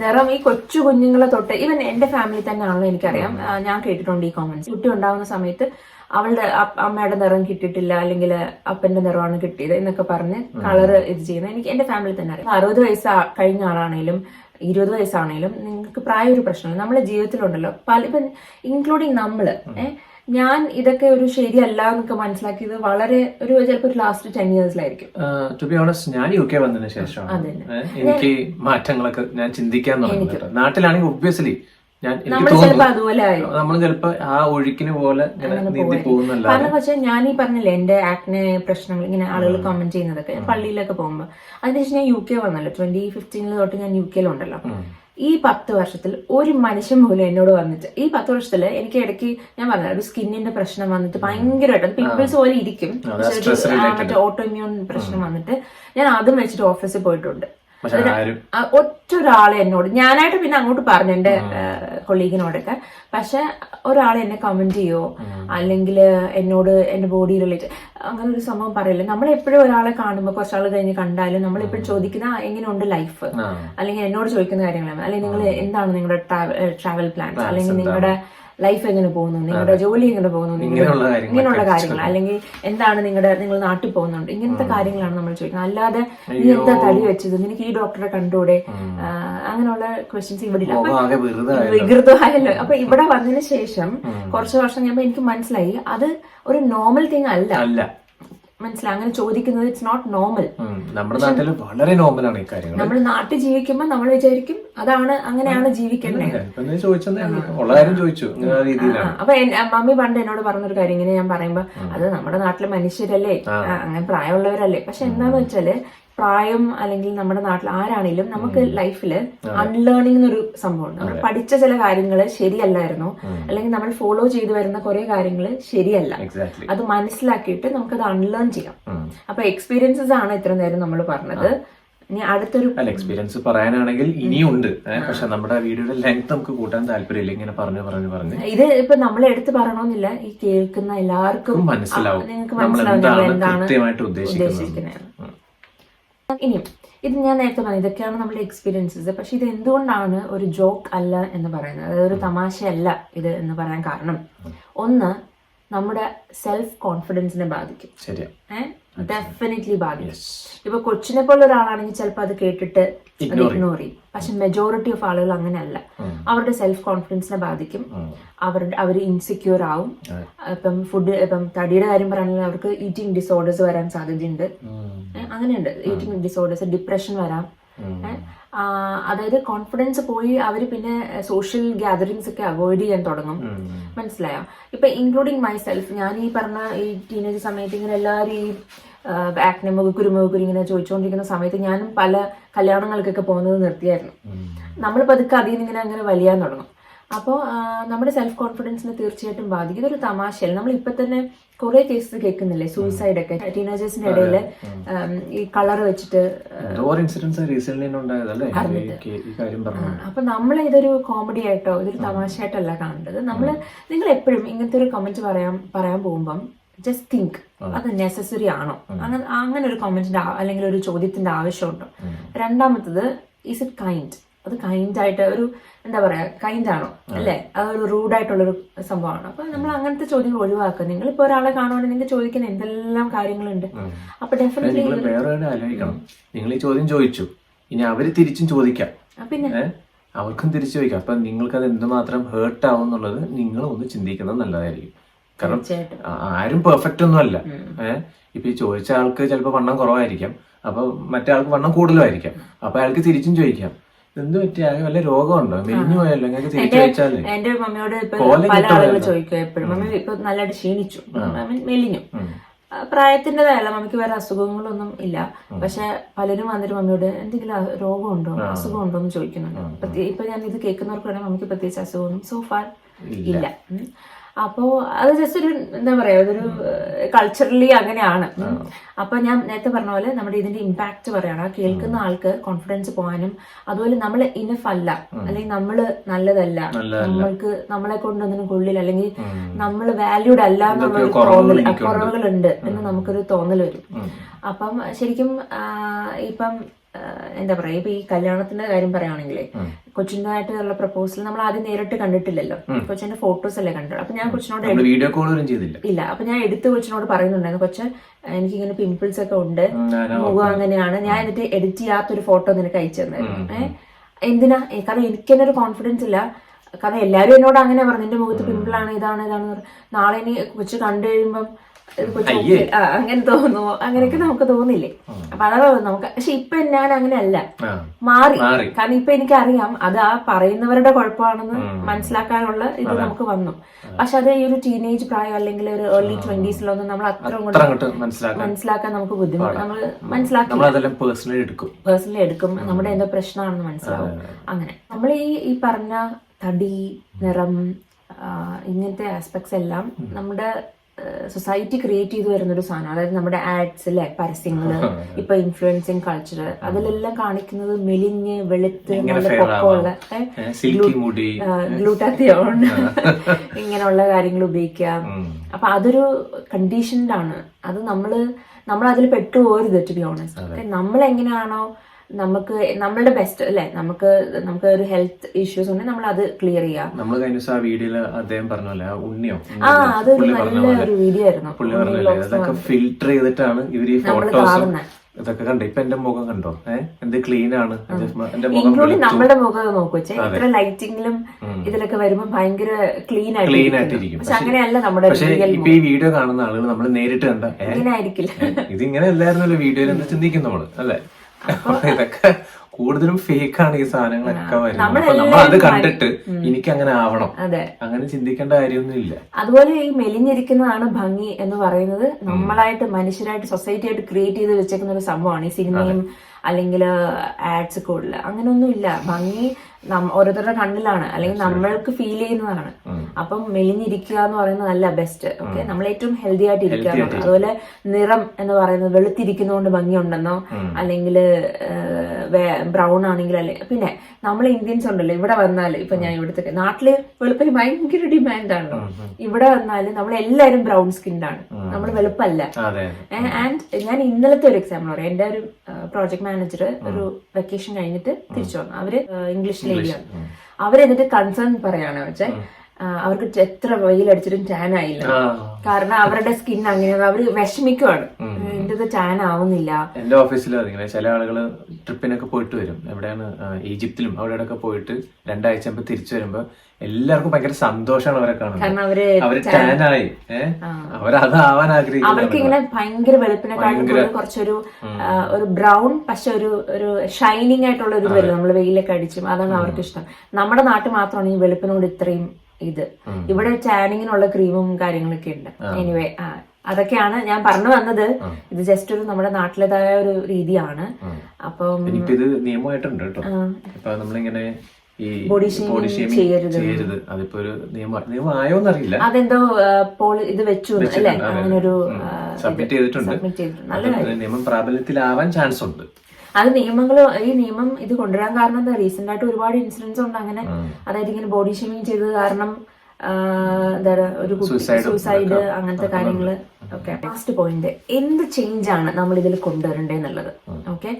B: നിറം.
A: ഈ കൊച്ചു കുഞ്ഞുങ്ങളെ തൊട്ട് ഇവൻ എന്റെ ഫാമിലി തന്നെ ആണല്ലോ എനിക്കറിയാം ഞാൻ കേട്ടിട്ടുണ്ട് ഈ കോമൻസ് കുട്ടി ഉണ്ടാവുന്ന സമയത്ത് അവളുടെ അമ്മയുടെ നിറം കിട്ടിയിട്ടില്ല അല്ലെങ്കിൽ അപ്പന്റെ നിറമാണ് കിട്ടിയത് എന്നൊക്കെ പറഞ്ഞ് കളറ് ഇത് ചെയ്യുന്നത് എനിക്ക് എന്റെ ഫാമിലി തന്നെ അറിയാം. അറുപത് വയസ്സ് കഴിഞ്ഞ ആളാണെങ്കിലും ഇരുപത് വയസ്സാണെങ്കിലും നിങ്ങൾക്ക് പ്രായ ഒരു പ്രശ്നമില്ല. നമ്മുടെ ജീവിതത്തിലുണ്ടല്ലോ. പല ഇപ്പം ഇൻക്ലൂഡിങ് നമ്മൾ ഏഹ് ഞാൻ ഇതൊക്കെ ഒരു ശരിയല്ല എന്നൊക്കെ മനസ്സിലാക്കിയത് വളരെ ഒരു ചിലപ്പോൾ ഒരു ലാസ്റ്റ് ടെൻ ഇയേഴ്സിലായിരിക്കും
B: ടു ബി ഓണസ്റ്റ് ഞാൻ യു കെ വന്നതിന് ശേഷം എനിക്ക് മാറ്റങ്ങളൊക്കെ ഞാൻ ചിന്തിക്കാൻ തുടങ്ങി. നാട്ടിലാണെങ്കിൽ ഒബ്വിയസ്ലി ഞാൻ
A: നമ്മൾ
B: ചിലപ്പോ ആ ഒഴുക്കിന് പോലെ നീന്തി പോകുന്നല്ല
A: കാരണം ഞാൻ ഈ പറഞ്ഞില്ലേ എന്റെ ആക്നെ പ്രശ്നങ്ങൾ ഇങ്ങനെ ആളുകൾ കമന്റ് ചെയ്യുന്നതൊക്കെ പള്ളിയിലൊക്കെ പോകുമ്പോൾ അതിനുശേഷം ഞാൻ യു കെ വന്നല്ലോ. ട്വന്റി ഫിഫ്റ്റീനിൽ തൊട്ട് ഞാൻ യു കെയിലുണ്ടല്ലോ ഈ പത്ത് വർഷത്തിൽ ഒരു മനുഷ്യൻ പോലും എന്നോട് വന്നിട്ട് ഈ പത്ത് വർഷത്തിൽ എനിക്ക് ഇടയ്ക്ക് ഞാൻ പറഞ്ഞ ഒരു സ്കിന്നിന്റെ പ്രശ്നം വന്നിട്ട് ഭയങ്കരമായിട്ട് പിമ്പിൾസ് പോലെ ഇരിക്കും. മറ്റേ ഓട്ടോമ്യൂൺ പ്രശ്നം വന്നിട്ട് ഞാൻ അതും വെച്ചിട്ട് ഓഫീസിൽ പോയിട്ടുണ്ട്. ഒറ്റ ഒരാളെ എന്നോട് ഞാനായിട്ട് പിന്നെ അങ്ങോട്ട് പറഞ്ഞു എന്റെ കൊളീഗിനോടൊക്കെ പക്ഷെ ഒരാൾ എന്നെ കമന്റ് ചെയ്യോ? അല്ലെങ്കിൽ എന്നോട് എന്റെ ബോഡി റിലേറ്റഡ് അങ്ങനെ ഒരു സംഭവം പറയില്ല? നമ്മൾ എപ്പോഴും ഒരാളെ കാണുമ്പോൾ കുറച്ചാൾ കഴിഞ്ഞ് കണ്ടാലും നമ്മൾ എപ്പോഴും ചോദിക്കുന്ന "ആ, എങ്ങനെയുണ്ട് ലൈഫ് അല്ലെങ്കിൽ എന്നോട് ചോദിക്കുന്ന കാര്യങ്ങളാണ്. അല്ലെങ്കിൽ നിങ്ങൾ എന്താണ് നിങ്ങളുടെ ട്രാവൽ പ്ലാൻസ് അല്ലെങ്കിൽ നിങ്ങളുടെ ലൈഫ് എങ്ങനെ പോകുന്നു? നിങ്ങളുടെ ജോലി എങ്ങനെ പോകുന്നു?
B: ഇങ്ങനെയുള്ള കാര്യങ്ങൾ
A: ഇങ്ങനെയുള്ള കാര്യങ്ങൾ. അല്ലെങ്കിൽ എന്താണ് നിങ്ങളുടെ നിങ്ങൾ നാട്ടിൽ പോകുന്നുണ്ട്? ഇങ്ങനത്തെ കാര്യങ്ങളാണ് നമ്മൾ ചോദിക്കുന്നത്. അല്ലാതെ നീ എന്താ തടി വെച്ചത്? നിനക്ക് ഈ ഡോക്ടറെ കണ്ടൂടെ അങ്ങനെയുള്ള ക്വസ്റ്റ്യൻസ് ഇവിടെ ഇല്ല. വികൃതമായല്ലോ. അപ്പൊ ഇവിടെ വന്നതിന് ശേഷം കുറച്ച് വർഷം കഴിയുമ്പോൾ എനിക്ക് മനസ്സിലായി. അത് ഒരു നോർമൽ തിങ് അല്ല. മനസ്സിലായി? അങ്ങനെ ചോദിക്കുന്നത് ഇറ്റ്സ് നോട്ട് നോർമൽ
B: നമ്മുടെ നാട്ടിൽ വളരെ നോർമൽ ആണ് ഈ കാര്യങ്ങൾ
A: നമ്മൾ നാട്ടിൽ ജീവിക്കുമ്പോൾ നമ്മൾ വിചാരിക്കും അതാണ് അങ്ങനെയാണ് ജീവിക്കേണ്ടത്. അപ്പൊ മമ്മി പണ്ട് എന്നോട് പറഞ്ഞൊരു കാര്യം ഇങ്ങനെ ഞാൻ പറയുമ്പോ അത് നമ്മുടെ നാട്ടിലെ മനുഷ്യരല്ലേ? അങ്ങനെ പ്രായമുള്ളവരല്ലേ? പക്ഷെ എന്താന്ന് വെച്ചാൽ പ്രായം അല്ലെങ്കിൽ നമ്മുടെ നാട്ടിൽ ആരാണെങ്കിലും നമുക്ക് ലൈഫിൽ അൺലേണിംഗ് എന്നൊരു സംഭവമുണ്ട്. നമ്മൾ പഠിച്ച ചില കാര്യങ്ങൾ ശരിയല്ലായിരുന്നു. അല്ലെങ്കിൽ നമ്മൾ ഫോളോ ചെയ്തു വരുന്ന കുറെ കാര്യങ്ങൾ ശരിയല്ല. അത് മനസ്സിലാക്കിയിട്ട് നമുക്കത് അൺലേൺ ചെയ്യാം. അപ്പൊ എക്സ്പീരിയൻസസ് ആണ് ഇത്ര നേരം നമ്മൾ പറഞ്ഞത്. അടുത്തൊരു
B: അല്ല എക്സ്പീരിയൻസ് പറയാനാണെങ്കിൽ ഇനിയുണ്ട് പക്ഷെ നമ്മുടെ വീഡിയോയുടെ ലെങ്ത് നമുക്ക് കൂട്ടാൻ താല്പര്യമില്ല. ഇങ്ങനെ പറഞ്ഞു പറഞ്ഞു പറഞ്ഞു.
A: ഇത് ഇപ്പൊ നമ്മൾ എടുത്ത് പറയണമെന്നില്ല ഈ കേൾക്കുന്ന എല്ലാവർക്കും
B: മനസ്സിലാവും.
A: നിങ്ങൾക്ക് മനസ്സിലാവും
B: എന്താണ് കൃത്യമായിട്ട് ഉദ്ദേശിക്കുന്നത്.
A: ഇനിയും ഇത് ഞാൻ നേരത്തെ പറഞ്ഞു ഇതൊക്കെയാണ് നമ്മുടെ എക്സ്പീരിയൻസസ് പക്ഷെ ഇത് എന്തുകൊണ്ടാണ് ഒരു ജോക്ക് അല്ല എന്ന് പറയുന്നത്? അതായത് ഒരു തമാശയല്ല ഇത് എന്ന് പറയാൻ കാരണം. ഒന്ന് നമ്മുടെ സെൽഫ് കോൺഫിഡൻസിനെ ബാധിക്കും.
B: ശരിയാ.
A: ഡെഫിനറ്റ്ലി ബാധിക്കും. ഇപ്പൊ കൊച്ചിനെ പോലെ ഒരാളാണെങ്കിൽ ചിലപ്പോൾ അത് കേട്ടിട്ട് ഇഗ്നോർ ചെയ്യും. പക്ഷെ മെജോറിറ്റി ഓഫ് ആളുകൾ അങ്ങനെയല്ല. അവരുടെ സെൽഫ് കോൺഫിഡൻസിനെ ബാധിക്കും അവരുടെ അവർ ഇൻസെക്യൂർ ആവും. ഇപ്പം ഫുഡ് ഇപ്പം തടിയുടെ കാര്യം പറയുകയാണെങ്കിൽ അവർക്ക് ഈറ്റിംഗ് ഡിസോർഡേഴ്സ് വരാൻ സാധ്യതയുണ്ട്. അങ്ങനെയുണ്ട്. ഈറ്റിംഗ് ഡിസോർഡേഴ്സ് ഡിപ്രഷൻ വരാം. അതായത് കോൺഫിഡൻസ് പോയി അവർ പിന്നെ സോഷ്യൽ ഗ്യാതറിങ്സ് ഒക്കെ അവോയ്ഡ് ചെയ്യാൻ തുടങ്ങും. മനസ്സിലായോ? ഇപ്പൊ ഇൻക്ലൂഡിങ് മൈ സെൽഫ് ഞാൻ ഈ പറഞ്ഞ ഈ ടീനേജ് സമയത്ത് ഇങ്ങനെ എല്ലാവരും ഈ ആക്നെ മുഖക്കുരു മുഖക്കുരു ഇങ്ങനെ ചോദിച്ചുകൊണ്ടിരിക്കുന്ന സമയത്ത് ഞാനും പല കല്യാണങ്ങൾക്കൊക്കെ പോകുന്നത് നിർത്തിയായിരുന്നു. നമ്മൾ പതുക്കെ അതിൽ നിന്ന് ഇങ്ങനെ അങ്ങനെ വലിയാൻ തുടങ്ങും. അപ്പോൾ നമ്മുടെ സെൽഫ് കോൺഫിഡൻസിനെ തീർച്ചയായിട്ടും ബാധിക്കും. ഇതൊരു തമാശയല്ല. നമ്മൾ ഇപ്പൊ തന്നെ കുറെ കേസസ് കേൾക്കുന്നില്ലേ സൂയിസൈഡ് ഒക്കെ ടീനേജേഴ്സിന്റെ ഇടയിൽ ഈ കളർ വെച്ചിട്ട് അപ്പൊ നമ്മൾ ഇതൊരു കോമഡി ആയിട്ടോ ഇതൊരു തമാശയായിട്ടല്ല കാണേണ്ടത് നമ്മൾ നിങ്ങൾ എപ്പോഴും ഇങ്ങനത്തെ ഒരു കമന്റ് പറയാൻ പറയാൻ പോകുമ്പം ജസ്റ്റ് തിങ്ക് അത്. നെസസറി ആണോ? അങ്ങനെ അങ്ങനെ ഒരു കമന്റിന്റെ അല്ലെങ്കിൽ ഒരു ചോദ്യത്തിന്റെ ആവശ്യമുണ്ടോ? രണ്ടാമത്തത് ഈസ് ഇറ്റ് കൈൻഡ് അത് കൈൻഡായിട്ട് ഒരു എന്താ പറയാ കൈൻഡ് ആണോ അല്ലേ? അതൊരു റൂഡായിട്ടുള്ളൊരു സംഭവമാണ്. അപ്പൊ നമ്മൾ അങ്ങനത്തെ ചോദ്യങ്ങൾ ഒഴിവാക്കുക. നിങ്ങൾ ഇപ്പൊ ഒരാളെ കാണുവാണെങ്കിൽ നിങ്ങൾക്ക് ചോദിക്കുന്ന എന്തെല്ലാം കാര്യങ്ങളുണ്ട്. അപ്പൊ ഡെഫിനറ്റ്ലി
B: നിങ്ങൾ ആലോചിക്കണം. നിങ്ങൾ ഈ ചോദ്യം ചോദിച്ചു. ഇനി അവർ തിരിച്ചും ചോദിക്കാം.
A: പിന്നെ?
B: അവർക്കും തിരിച്ചു ചോദിക്കാം. അപ്പൊ നിങ്ങൾക്ക് അത് എന്തുമാത്രം ഹേർട്ട് ആവും എന്നുള്ളത് നിങ്ങൾ ഒന്ന് ചിന്തിക്കുന്നത് നല്ലതായിരിക്കും. കാരണം ആരും പെർഫെക്റ്റ് ഒന്നും അല്ല. ഏഹ് ഇപ്പൊ ഈ ചോദിച്ച ആൾക്ക് ചിലപ്പോൾ വണ്ണം കുറവായിരിക്കാം. അപ്പൊ മറ്റേ ആൾക്ക് വണ്ണം കൂടുതലായിരിക്കാം അപ്പൊ അയാൾക്ക് തിരിച്ചും ചോദിക്കാം. എന്ത് പറ്റിയ? വല്ല രോഗമുണ്ടോ? മെലിഞ്ഞു പോയല്ലോ തിരിച്ചു
A: എന്റെ മമ്മിയോട് ഇപ്പൊ പല ആളുകൾ. ചോദിക്കും എപ്പോഴും. മമ്മി ഇപ്പൊ നല്ലതായിട്ട് ക്ഷീണിച്ചു. മമ്മി മെലിഞ്ഞു. ആ, പ്രായത്തിന്റേതായല്ല മമ്മിക്ക് വേറെ അസുഖങ്ങളൊന്നും ഇല്ല. പക്ഷെ പലരും വന്നിട്ട് മമ്മിയോട് എന്തെങ്കിലും രോഗമുണ്ടോ? അസുഖമുണ്ടോ എന്ന് ചോദിക്കുന്നുണ്ട്. ഇപ്പൊ ഞാൻ ഇത് കേൾക്കുന്നവർക്ക് വേണമെങ്കിൽ മമ്മിക്ക് പ്രത്യേകിച്ച് അസുഖമൊന്നും സോ ഫാർ ഇല്ല. അപ്പോ അത് ജസ്റ്റ് ഒരു എന്താ പറയാ അതൊരു കൾച്ചറലി അങ്ങനെയാണ്. അപ്പൊ ഞാൻ നേരത്തെ പറഞ്ഞ പോലെ നമ്മുടെ ഇതിന്റെ ഇമ്പാക്ട് പറയണം. ആ കേൾക്കുന്ന ആൾക്ക് കോൺഫിഡൻസ് പോകാനും അതുപോലെ നമ്മൾ ഇനഫ് അല്ല. അല്ലെങ്കിൽ നമ്മൾ നല്ലതല്ല. നമ്മൾക്ക് നമ്മളെ കൊണ്ടൊന്നിനും കൊള്ളില്ല. അല്ലെങ്കിൽ നമ്മൾ വാല്യൂഡ് അല്ല തോന്നൽ കുറവുകളുണ്ട് എന്ന് നമുക്കൊരു തോന്നൽ വരും. അപ്പം ശരിക്കും ഇപ്പം എന്താ പറയാ ഇപ്പൊ ഈ കല്യാണത്തിന്റെ കാര്യം പറയുകയാണെങ്കിലേ കൊച്ചിന്റെതായിട്ടുള്ള പ്രപ്പോസൽ നമ്മൾ ആദ്യം നേരിട്ട് കണ്ടിട്ടില്ലല്ലോ. കൊച്ചിന്റെ ഫോട്ടോസ് അല്ലേ കണ്ടത്? അപ്പൊ ഞാൻ കൊച്ചിനോട്
B: വീഡിയോ കോൾ ഒന്നും ചെയ്തില്ല.
A: ഇല്ല. അപ്പൊ ഞാൻ എടുത്ത് കൊച്ചിനോട് പറയുന്നുണ്ടായിരുന്നു കൊച്ച് എനിക്കിങ്ങനെ പിമ്പിൾസ് ഒക്കെ ഉണ്ട്. മുഖം അങ്ങനെയാണ്. ഞാൻ എന്നിട്ട് എഡിറ്റ് ചെയ്യാത്തൊരു ഫോട്ടോ നിനക്ക് അയച്ചു തന്നായിരുന്നു ഏഹ് എന്തിനാ? കാരണം എനിക്ക് തന്നെ ഒരു കോൺഫിഡൻസ് ഇല്ല. കാരണം എല്ലാവരും എന്നോട് അങ്ങനെ പറഞ്ഞു എന്റെ മുഖത്ത് പിമ്പിൾ ആണ് ഇതാണ് ഇതാണ് നാളെ ഇനി കൊച്ചു കണ്ടു കഴിയുമ്പം അങ്ങനെ തോന്നുന്നു. അങ്ങനെയൊക്കെ നമുക്ക് തോന്നില്ലേ? അപ്പൊ അതാണ് നമുക്ക്. പക്ഷെ ഇപ്പൊ ഞാൻ അങ്ങനെയല്ല.
B: അല്ല
A: മാറി. കാരണം ഇപ്പൊ എനിക്കറിയാം അത് ആ പറയുന്നവരുടെ കുഴപ്പമാണെന്ന് മനസ്സിലാക്കാനുള്ള ഇത് നമുക്ക് വന്നു. പക്ഷെ അത് ഈ ഒരു ടീനേജ് പ്രായം അല്ലെങ്കിൽ ഒരു ഏർലി ട്വന്റീസിലൊന്നും നമ്മൾ അത്ര
B: മനസ്സിലാക്കാൻ
A: നമുക്ക് ബുദ്ധിമുട്ട്. നമ്മൾ മനസ്സിലാക്കി
B: പേഴ്സണലി എടുക്കും.
A: നമ്മുടെ എന്തോ പ്രശ്നമാണെന്ന് മനസ്സിലാവും. അങ്ങനെ. നമ്മൾ ഈ ഈ പറഞ്ഞ തടി നിറം ഇങ്ങനത്തെ ആസ്പെക്ട്സ് എല്ലാം നമ്മുടെ സൊസൈറ്റി ക്രിയേറ്റ് ചെയ്തു വരുന്ന ഒരു സാധനം. അതായത് നമ്മുടെ ആഡ്സ് അല്ലെ പരസ്യങ്ങൾ ഇപ്പൊ ഇൻഫ്ലുവൻസിങ് കൾച്ചർ അതിലെല്ലാം കാണിക്കുന്നത് മെലിഞ്ഞ് വെളുത്ത് നല്ല പൊക്കമുള്ള ഗ്ലൂട്ടാത്തിയോൺ ഇങ്ങനെയുള്ള കാര്യങ്ങൾ ഉപയോഗിക്കാം അപ്പൊ അതൊരു കണ്ടീഷൻഡ് ആണ്. അത് നമ്മൾ നമ്മൾ അതിൽ പെട്ടുപോകരുത് ടു ബി ഓണസ്റ്റ് നമ്മൾ എങ്ങനെയാണോ നമുക്ക് നമ്മളുടെ ബെസ്റ്റ് അല്ലെ? നമുക്ക് നമുക്ക് ഒരു ഹെൽത്ത് ഇഷ്യൂസ് ഉണ്ടെങ്കിൽ നമ്മൾ അത് ക്ലിയർ ചെയ്യാം.
B: നമ്മൾ കഴിഞ്ഞ ദിവസം ആ വീഡിയോയിൽ അദ്ദേഹം പറഞ്ഞല്ലേ ആ ഉണ്ണിയോ?
A: ആ അതൊരു
B: പുള്ളി പറഞ്ഞ
A: നല്ല
B: പോലെ
A: ഒരു വീഡിയോ ആയിരുന്നു.
B: പുള്ളി പറഞ്ഞല്ലേ അതൊക്കെ ഫിൽട്ടർ ചെയ്തിട്ടാണ് ഇവർ ഈ ഫോട്ടോസും ഇതൊക്കെ കണ്ടോ. ഇപ്പൊ എന്റെ മുഖം കണ്ടോ? ഏഹ് എന്ത് ക്ലീൻ ആണ്. എന്റെ മുഖം
A: നമ്മുടെ മുഖം നോക്കു വെച്ചാൽ ഇത്ര ലൈറ്റിംഗിലും ഇതിലൊക്കെ വരുമ്പോ ഭയങ്കര ക്ലീൻ ആയിട്ട്
B: ക്ലീൻ ആയിട്ടിരിക്കും
A: പക്ഷെ അങ്ങനെയല്ല നമ്മുടെ
B: പക്ഷെ ഇപ്പൊ ഈ വീഡിയോ കാണുന്ന ആളുകൾ നമ്മൾ നേരിട്ട് കണ്ട
A: ഇങ്ങനെ ആയിരിക്കില്ല.
B: ഇതിങ്ങനെ അല്ലായിരുന്നല്ലോ വീഡിയോയിൽ എന്ന് ചിന്തിക്കും നമ്മൾ അല്ലേ? അപ്പൊ ഇതൊക്കെ കൂടുതലും ഫേക്ക് ആണ് ഈ സാധനങ്ങളൊക്കെ വരുന്നത്. അപ്പൊ നമ്മൾ അത് കണ്ടിട്ട് എനിക്ക് അങ്ങനെ ആവണം.
A: അതെ.
B: അങ്ങനെ ചിന്തിക്കേണ്ട കാര്യമൊന്നും ഇല്ല
A: അതുപോലെ ഈ മെലിഞ്ഞിരിക്കുന്നതാണ് ഭംഗി എന്ന് പറയുന്നത്. നമ്മളായിട്ട് മനുഷ്യരായിട്ട് സൊസൈറ്റി ആയിട്ട് ക്രിയേറ്റ് ചെയ്ത് വെച്ചേക്കുന്ന ഒരു സംഭവമാണ് ഈ സിനിമയും അല്ലെങ്കിൽ ആഡ്സ് ഒക്കെ ഉള്ള. അങ്ങനെയൊന്നും ഇല്ല ഭംഗി ഓരോരുത്തരുടെ കണ്ണിലാണ്. അല്ലെങ്കിൽ നമ്മൾക്ക് ഫീൽ ചെയ്യുന്നതാണ്. അപ്പം മെലിഞ്ഞിരിക്കുക എന്ന് പറയുന്നത് നല്ല ബെസ്റ്റ് ഓക്കെ നമ്മൾ ഏറ്റവും ഹെൽത്തി ആയിട്ട് ഇരിക്കുക അതുപോലെ നിറം എന്ന് പറയുന്നത് വെളുത്തിരിക്കുന്നതുകൊണ്ട് ഭംഗിയുണ്ടെന്നോ അല്ലെങ്കിൽ ബ്രൗൺ ആണെങ്കിൽ അല്ലെ പിന്നെ നമ്മൾ ഇന്ത്യൻസ് ഉണ്ടല്ലോ ഇവിടെ വന്നാൽ ഇപ്പൊ ഞാൻ ഇവിടുത്തെ നാട്ടിൽ വെളുപ്പിന് ഭയങ്കര ഡിമാൻഡാണല്ലോ ഇവിടെ വന്നാൽ നമ്മൾ എല്ലാവരും ബ്രൗൺ സ്കിൻഡാണ് നമ്മൾ വെളുപ്പല്ല. ആൻഡ് ഞാൻ ഇന്നലത്തെ ഒരു എക്സാമ്പിൾ പറയാം. എന്റെ ഒരു പ്രോജക്ട് മാനേജർ ഒരു വെക്കേഷൻ കഴിഞ്ഞിട്ട് തിരിച്ചു വന്നു. അവർ ഇംഗ്ലീഷ് ലേഡിയാണ് അവരെന്നിട്ട് കൺസേൺ പറയാണ് വെച്ചാൽ അവർക്ക് എത്ര വെയിലടിച്ചിട്ടും ടാൻ ആയില്ല. കാരണം അവരുടെ സ്കിൻ അങ്ങനെയാണ്. അവർ വിഷമിക്കുവാണ്. എന്റെ ടാൻ ആവുന്നില്ല.
B: എന്റെ ഓഫീസിലും അതിങ്ങനെ ചില ആളുകൾ ട്രിപ്പിനൊക്കെ പോയിട്ട് വരും. എവിടെയാണ് ഈജിപ്തിലും അവിടെയൊക്കെ പോയിട്ട് രണ്ടാഴ്ച തിരിച്ചു വരുമ്പോ എല്ലാവർക്കും ഭയങ്കര സന്തോഷമാണ് അവരെ കാണുന്നത്. അവർ ടാനായി ഏഹ് അവരതാവാൻ ആഗ്രഹിക്കുന്നു
A: അവർക്ക് ഇങ്ങനെ ഭയങ്കര വെളുപ്പിനെക്കാളും കുറച്ചൊരു ഒരു ബ്രൗൺ പക്ഷെ ഒരു ഒരു ഷൈനിങ് ആയിട്ടുള്ള ഒരു വരും നമ്മൾ വെയിലൊക്കെ അടിച്ചും അതാണ് അവർക്ക് ഇഷ്ടം. നമ്മുടെ നാട്ടിൽ മാത്രമാണ് ഈ വെളുപ്പിനോട് ഇത്രയും ഇത്. ഇവിടെ ടാനിങ്ങിനുള്ള ക്രീമും കാര്യങ്ങളൊക്കെ ഉണ്ട്. എനിവേ അതൊക്കെയാണ് ഞാൻ പറഞ്ഞു വന്നത്. ഇത് ജസ്റ്റ് ഒരു നമ്മുടെ നാട്ടിലേതായ ഒരു രീതിയാണ്. അപ്പം
B: ഇത് നിയമമായിട്ടുണ്ട് കേട്ടോ. നമ്മളിങ്ങനെ ഈ ബോഡി ഷേമിംഗ്
A: ചെയ്യരുത്.
B: അതിപ്പോ ഒരു നിയമം നിയമം ആയോന്നറിയില്ല
A: അതെന്തോ ആ, പോളി ഇത് വെച്ചു അല്ലേ? അങ്ങനെ ഒരു
B: സബ്മിറ്റ് ചെയ്തിട്ടുണ്ട്. നിയമം പ്രാബല്യത്തിലാവാൻ ചാൻസ് ഉണ്ട്
A: അത് നിയമങ്ങൾ ഈ നിയമം ഇത് കൊണ്ടുവരാൻ കാരണം എന്താ? റീസെന്റ് ആയിട്ട് ഒരുപാട് ഇൻസിഡൻസ് ഉണ്ട്. അങ്ങനെ അതായത് ഇങ്ങനെ ബോഡി ഷേമിങ് ചെയ്തത് കാരണം എന്താ ഒരു സൂസൈഡ് അങ്ങനത്തെ കാര്യങ്ങൾ ഓക്കെ ലാസ്റ്റ് പോയിന്റ് എന്ത് ചേഞ്ച് ആണ് നമ്മൾ ഇതിൽ കൊണ്ടുവരേണ്ടതെന്നുള്ളത് ഓക്കെ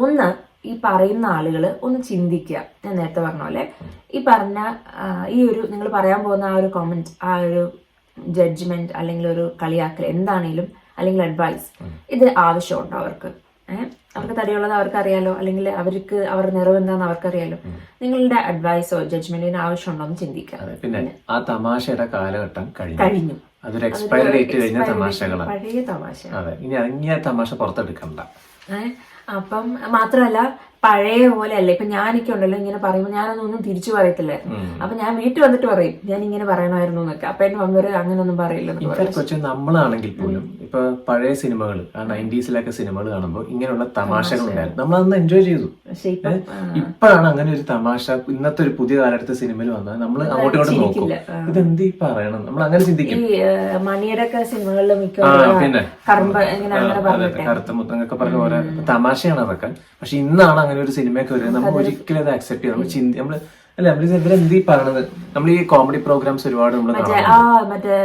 A: ഒന്ന് ഈ പറയുന്ന ആളുകൾ ഒന്ന് ചിന്തിക്കുക. ഞാൻ നേരത്തെ പറഞ്ഞ പോലെ ഈ പറഞ്ഞ ഈ ഒരു നിങ്ങൾ പറയാൻ പോകുന്ന ആ ഒരു കോമന്റ് ആ ഒരു ജഡ്ജ്മെന്റ് അല്ലെങ്കിൽ ഒരു കളിയാക്കൽ എന്താണെങ്കിലും അല്ലെങ്കിൽ അഡ്വൈസ് ഇത് ആവശ്യമുണ്ടോ അവർക്ക്. ഏഹ് അവർക്ക് തടിയുള്ളത് അവർക്കറിയാലോ? അല്ലെങ്കിൽ അവർക്ക് അവരുടെ നിറവ് എന്താണെന്ന് അവർക്കറിയാലോ? നിങ്ങളുടെ അഡ്വൈസോ ജഡ്ജ്മെന്റിന് ആവശ്യമുണ്ടോ എന്ന്
B: ചിന്തിക്കാം പിന്നെ ആ തമാശയുടെ കാലഘട്ടം കഴിഞ്ഞു. അതൊരു എക്സ്പയറി ഡേറ്റ് കഴിഞ്ഞ തമാശകളാണ്.
A: പഴയ തമാശ
B: അതെ ഇനി അങ്ങനെ തമാശ പുറത്തെടുക്കണ്ട.
A: ഏഹ് അപ്പം മാത്രമല്ല പഴയ പോലെ അല്ല ഇപ്പൊ ഞാനൊക്കെ ഉണ്ടല്ലോ ഇങ്ങനെ പറയുമ്പോൾ ഞാനൊന്നും ഒന്നും തിരിച്ചു പറയത്തില്ലായിരുന്നു അപ്പൊ ഞാൻ വീട്ടിൽ വന്നിട്ട് പറയും ഞാൻ ഇങ്ങനെ പറയണമായിരുന്നു എന്നൊക്കെ. അപ്പൊ എന്റെ മമ്മി അങ്ങനൊന്നും
B: പറയില്ല നമ്മളാണെങ്കിൽ പോലും ഇപ്പൊ പഴയ സിനിമകൾ നയന്റീസിലൊക്കെ സിനിമകൾ കാണുമ്പോൾ ഇങ്ങനെയുള്ള തമാശകൾ ഉണ്ടായിരുന്നു. നമ്മൾ അന്ന് എൻജോയ് ചെയ്തു.
A: ഇപ്പഴാണ് ഇപ്പം
B: ഇപ്പോഴാണ് അങ്ങനെ ഒരു തമാശ ഇന്നത്തെ ഒരു പുതിയ കാലഘട്ടത്തെ സിനിമയിൽ വന്നാൽ നമ്മൾ അങ്ങോട്ടും ഇങ്ങോട്ടും നോക്കും. ഇതെന്ത് ഈ പറയണം? നമ്മൾ അങ്ങനെ ചിന്തിക്കും.
A: മണിയുടെ ഒക്കെ സിനിമകളിൽ മിക്കവാറും
B: കറുത്ത മുത്തങ്ങൊക്കെ പറഞ്ഞ പോലെ തമാശയാണ് അതൊക്കെ. പക്ഷെ ഇന്നാണ് അങ്ങനെ ഒരു സിനിമയൊക്കെ വരുന്നത് നമ്മൾ ഒരിക്കലും അത് അക്സെപ്റ്റ് ചെയ്യും നമ്മൾ ചിന്തി നമ്മൾ അല്ല നമ്മൾ ഇവരെന്ത് പറയണത്? നമ്മൾ ഈ കോമഡി പ്രോഗ്രാംസ് ഒരുപാട് നമ്മൾ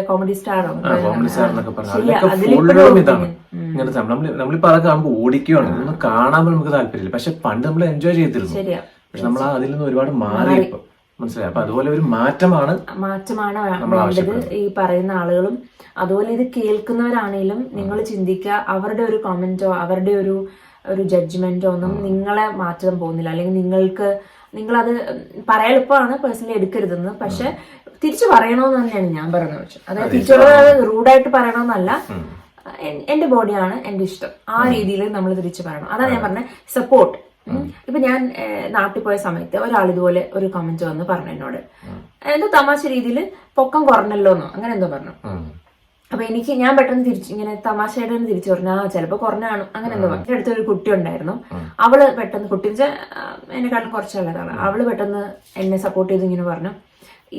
A: കോമഡി
B: സ്റ്റാർ എന്നൊക്കെ പറഞ്ഞു. അതിലൊക്കെ ഫുള്ളും ഇതാണ്. ഇങ്ങനത്തെ നമ്മൾ നമ്മളിപ്പോ അതൊക്കെ കാണുമ്പോൾ ഓടിക്കുകയാണ് ഒന്നും കാണാൻ നമുക്ക് താല്പര്യമില്ല. പക്ഷെ പണ്ട് നമ്മൾ എൻജോയ് ചെയ്തിരുന്നു. പക്ഷെ നമ്മൾ അതിൽ നിന്ന് ഒരുപാട് മാറി ഇപ്പൊ. മനസ്സിലായി? അപ്പൊ അതുപോലെ ഒരു മാറ്റമാണ്
A: മാറ്റമാണ് വേണ്ടത് ഈ പറയുന്ന ആളുകളും. അതുപോലെ ഇത് കേൾക്കുന്നവരാണെങ്കിലും നിങ്ങൾ ചിന്തിക്കുക. അവരുടെ ഒരു കമന്റോ അവരുടെ ഒരു ഒരു ജഡ്ജ്മെന്റോ ഒന്നും നിങ്ങളെ മാറ്റാൻ പോകുന്നില്ല. അല്ലെങ്കിൽ നിങ്ങൾക്ക് നിങ്ങളത് പറയാൻ എളുപ്പമാണ് പേഴ്സണലി എടുക്കരുതെന്ന്. പക്ഷെ തിരിച്ചു പറയണമെന്ന് തന്നെയാണ് ഞാൻ പറയുന്നത് പക്ഷെ. അതായത് തിരിച്ചുള്ളത് റൂഡായിട്ട് പറയണമെന്നല്ല എന്റെ ബോഡിയാണ് എന്റെ ഇഷ്ടം. ആ രീതിയിൽ നമ്മൾ തിരിച്ചു പറയണം. അതാണ് ഞാൻ പറഞ്ഞത് സപ്പോർട്ട് ഇപ്പൊ ഞാൻ നാട്ടിൽ പോയ സമയത്ത് ഒരാൾ ഇതുപോലെ ഒരു കമന്റ് വന്ന് പറഞ്ഞു എന്നോട്. എന്തോ തമാശ രീതിയിൽ പൊക്കം കുറഞ്ഞല്ലോ എന്നോ അങ്ങനെ എന്തോ പറഞ്ഞു. അപ്പൊ എനിക്ക് ഞാൻ പെട്ടെന്ന് തിരിച്ചു ഇങ്ങനെ തമാശയായിട്ട് തന്നെ തിരിച്ചു പറഞ്ഞു. ആ ചിലപ്പോ കുറഞ്ഞാണ്. അങ്ങനെ എന്തോ. എന്റെ അടുത്തൊരു കുട്ടി ഉണ്ടായിരുന്നു. അവൾ പെട്ടെന്ന് കുട്ടി വെച്ചാൽ എന്നെക്കാളും കുറച്ചുള്ളതാണ് അവൾ പെട്ടെന്ന് എന്നെ സപ്പോർട്ട് ചെയ്ത് ഇങ്ങനെ പറഞ്ഞു.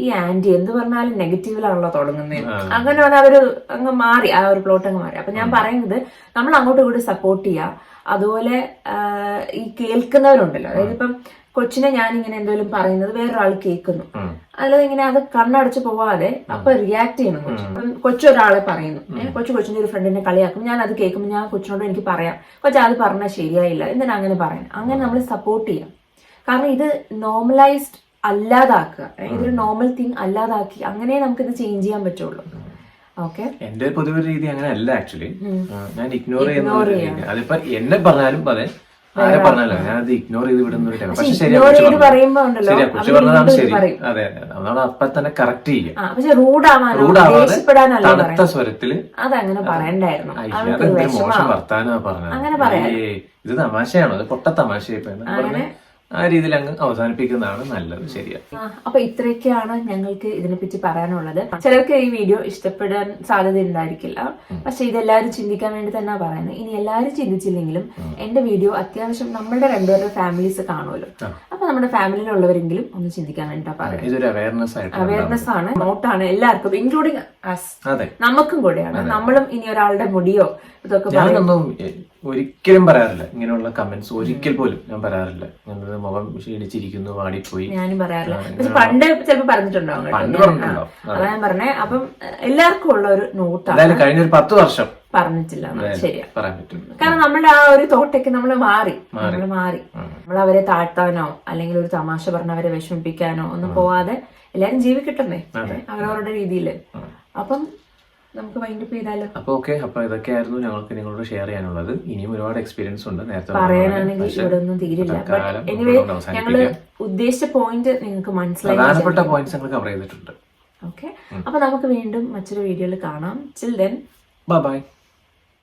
A: ഈ ആന്റി എന്ത് പറഞ്ഞാലും നെഗറ്റീവിലാണല്ലോ തുടങ്ങുന്നത് അങ്ങനെ വന്ന് അവർ അങ്ങ് മാറി. ആ ഒരു പ്ലോട്ട് അങ്ങ് മാറി. അപ്പൊ ഞാൻ പറയുന്നത് നമ്മൾ അങ്ങോട്ടും ഇങ്ങോട്ടും സപ്പോർട്ട് ചെയ്യുക അതുപോലെ ഈ കേൾക്കുന്നവരുണ്ടല്ലോ. അതായത് ഇപ്പം കൊച്ചിനെ ഞാൻ ഇങ്ങനെ എന്തെങ്കിലും പറയുന്നത് വേറൊരാൾ കേൾക്കുന്നു. അല്ലാതെ ഇങ്ങനെ അത് കണ്ണടച്ച് പോവാതെ അപ്പൊ റിയാക്ട് ചെയ്യണം കൊച്ചു. കൊച്ചൊരാളെ പറയുന്നു. കൊച്ചു കൊച്ചിന്റെ ഒരു ഫ്രണ്ടിനെ കളിയാക്കും. ഞാൻ അത് കേൾക്കുമ്പോൾ ഞാൻ കൊച്ചിനോട് എനിക്ക് പറയാം. കൊച്ചു അത് പറഞ്ഞാൽ ശരിയായില്ല. എന്തിനാ അങ്ങനെ പറയാൻ അങ്ങനെ നമ്മൾ സപ്പോർട്ട് ചെയ്യാം. കാരണം ഇത് നോർമലൈസ്ഡ് അല്ലാതാക്കുക. ഇതൊരു നോർമൽ തിങ് അല്ലാതാക്കി അങ്ങനെ നമുക്കിത് ചേഞ്ച് ചെയ്യാൻ പറ്റുള്ളൂ.
B: എന്റെ പൊതുവെ രീതി അങ്ങനെ അല്ല ആക്ച്വലി ഞാൻ ഇഗ്നോർ ചെയ്യുന്ന അതിപ്പോ എന്നെ പറഞ്ഞാലും അതെ ആരെ പറഞ്ഞല്ലോ. ഞാനത് ഇഗ്നോർ ചെയ്ത് വിടുന്ന പക്ഷെ ശരി. അതെ നമ്മൾ അപ്പൊ തന്നെ കറക്റ്റ് തണുത്ത സ്വരത്തിൽ
A: അതങ്ങനെ പറയണ്ടായിരുന്നു.
B: "ആ,
A: അവൾക്ക്
B: ഇയാളെന്തൊരു മോശം വർത്താനാ പറഞ്ഞത്?
A: അങ്ങനെ
B: ഇത് തമാശയാണോ? അത് പൊട്ട തമാശയായി ആ രീതിയിൽ അങ്ങ് അവസാനിപ്പിക്കുന്നതാണ് നല്ലത്. ശരിയാ.
A: ആ, അപ്പൊ ഇത്രയൊക്കെയാണ് ഞങ്ങൾക്ക് ഇതിനെപ്പറ്റി പറയാനുള്ളത്. ചിലർക്ക് ഈ വീഡിയോ ഇഷ്ടപ്പെടാൻ സാധ്യത ഉണ്ടായിരിക്കില്ല പക്ഷെ ഇതെല്ലാവരും ചിന്തിക്കാൻ വേണ്ടി തന്നെ പറയുന്നത്. ഇനി എല്ലാരും ചിന്തിച്ചില്ലെങ്കിലും എന്റെ വീഡിയോ അത്യാവശ്യം നമ്മുടെ രണ്ടുപേരുടെ ഫാമിലീസ് കാണുമല്ലോ. അപ്പൊ നമ്മുടെ ഫാമിലിയിലുള്ളവരെങ്കിലും ഒന്ന് ചിന്തിക്കാൻ വേണ്ടിട്ടാ പറയുന്നത്.
B: അവയർനെസ്
A: ആണ്. നോട്ടാണ് എല്ലാവർക്കും ഇൻക്ലൂഡിങ് അസ് നമുക്കും കൂടെയാണ്. നമ്മളും ഇനി ഒരാളുടെ മുടിയോ ഇതൊക്കെ
B: ഒരിക്കലും പറയാറില്ല. ഇങ്ങനെയുള്ള കമന്റ്സ് ഒരിക്കൽ പോലും ഞാൻ പറയാറില്ല. ഞങ്ങൾ മുഖം ക്ഷീണിച്ചിരിക്കുന്നു വാടിപ്പോയി.
A: ഞാനും പറയാറില്ല. പക്ഷെ പണ്ട് ചിലപ്പോ പറഞ്ഞിട്ടുണ്ടാവും.
B: പണ്ട്
A: ഞാൻ-
B: പറഞ്ഞിട്ടുണ്ടാവും.
A: അതാ ഞാൻ പറഞ്ഞേ. അപ്പം എല്ലാവർക്കും ഉള്ള ഒരു നോട്ടാണ്.
B: കഴിഞ്ഞ ഒരു പത്ത് വർഷം.
A: പറഞ്ഞിട്ടില്ല. ശരിയാ.
B: പറയാൻ പറ്റും.
A: കാരണം നമ്മുടെ ആ ഒരു തോട്ടൊക്കെ നമ്മൾ മാറി. നമ്മൾ മാറി. നമ്മൾ അവരെ താഴ്ത്താനോ അല്ലെങ്കിൽ ഒരു തമാശ പറഞ്ഞ് അവരെ വിഷമിപ്പിക്കാനോ ഒന്നും പോവാതെ എല്ലാരും ജീവിക്കട്ടെ അവരവരുടെ രീതിയിൽ. അപ്പം നമുക്ക് വൈൻഡപ്പ് ചെയ്താലോ?
B: അപ്പൊ ഓക്കെ അപ്പൊ ഇതൊക്കെയായിരുന്നു ഞങ്ങൾക്ക് നിങ്ങളോട് ഷെയർ ചെയ്യാനുള്ളത്. ഇനിയും ഒരുപാട് എക്സ്പീരിയൻസ് ഉണ്ട്. നേരത്തെ
A: പറയാനാണെങ്കിൽ ഇവിടെ ഒന്നും തീരില്ല. ബട്ട് എനിവേ
B: ഞങ്ങൾ
A: ഉദ്ദേശിച്ച പോയിന്റ് നിങ്ങൾക്ക് മനസ്സിലായി
B: പ്രധാനപ്പെട്ട പോയിന്റ്സ് ഞങ്ങൾ കവർ ചെയ്തിട്ടുണ്ട്.
A: ഓക്കെ അപ്പൊ നമുക്ക് വീണ്ടും മറ്റൊരു വീഡിയോയിൽ കാണാം. ചിൽ ദെൻ
B: ബൈ ബൈ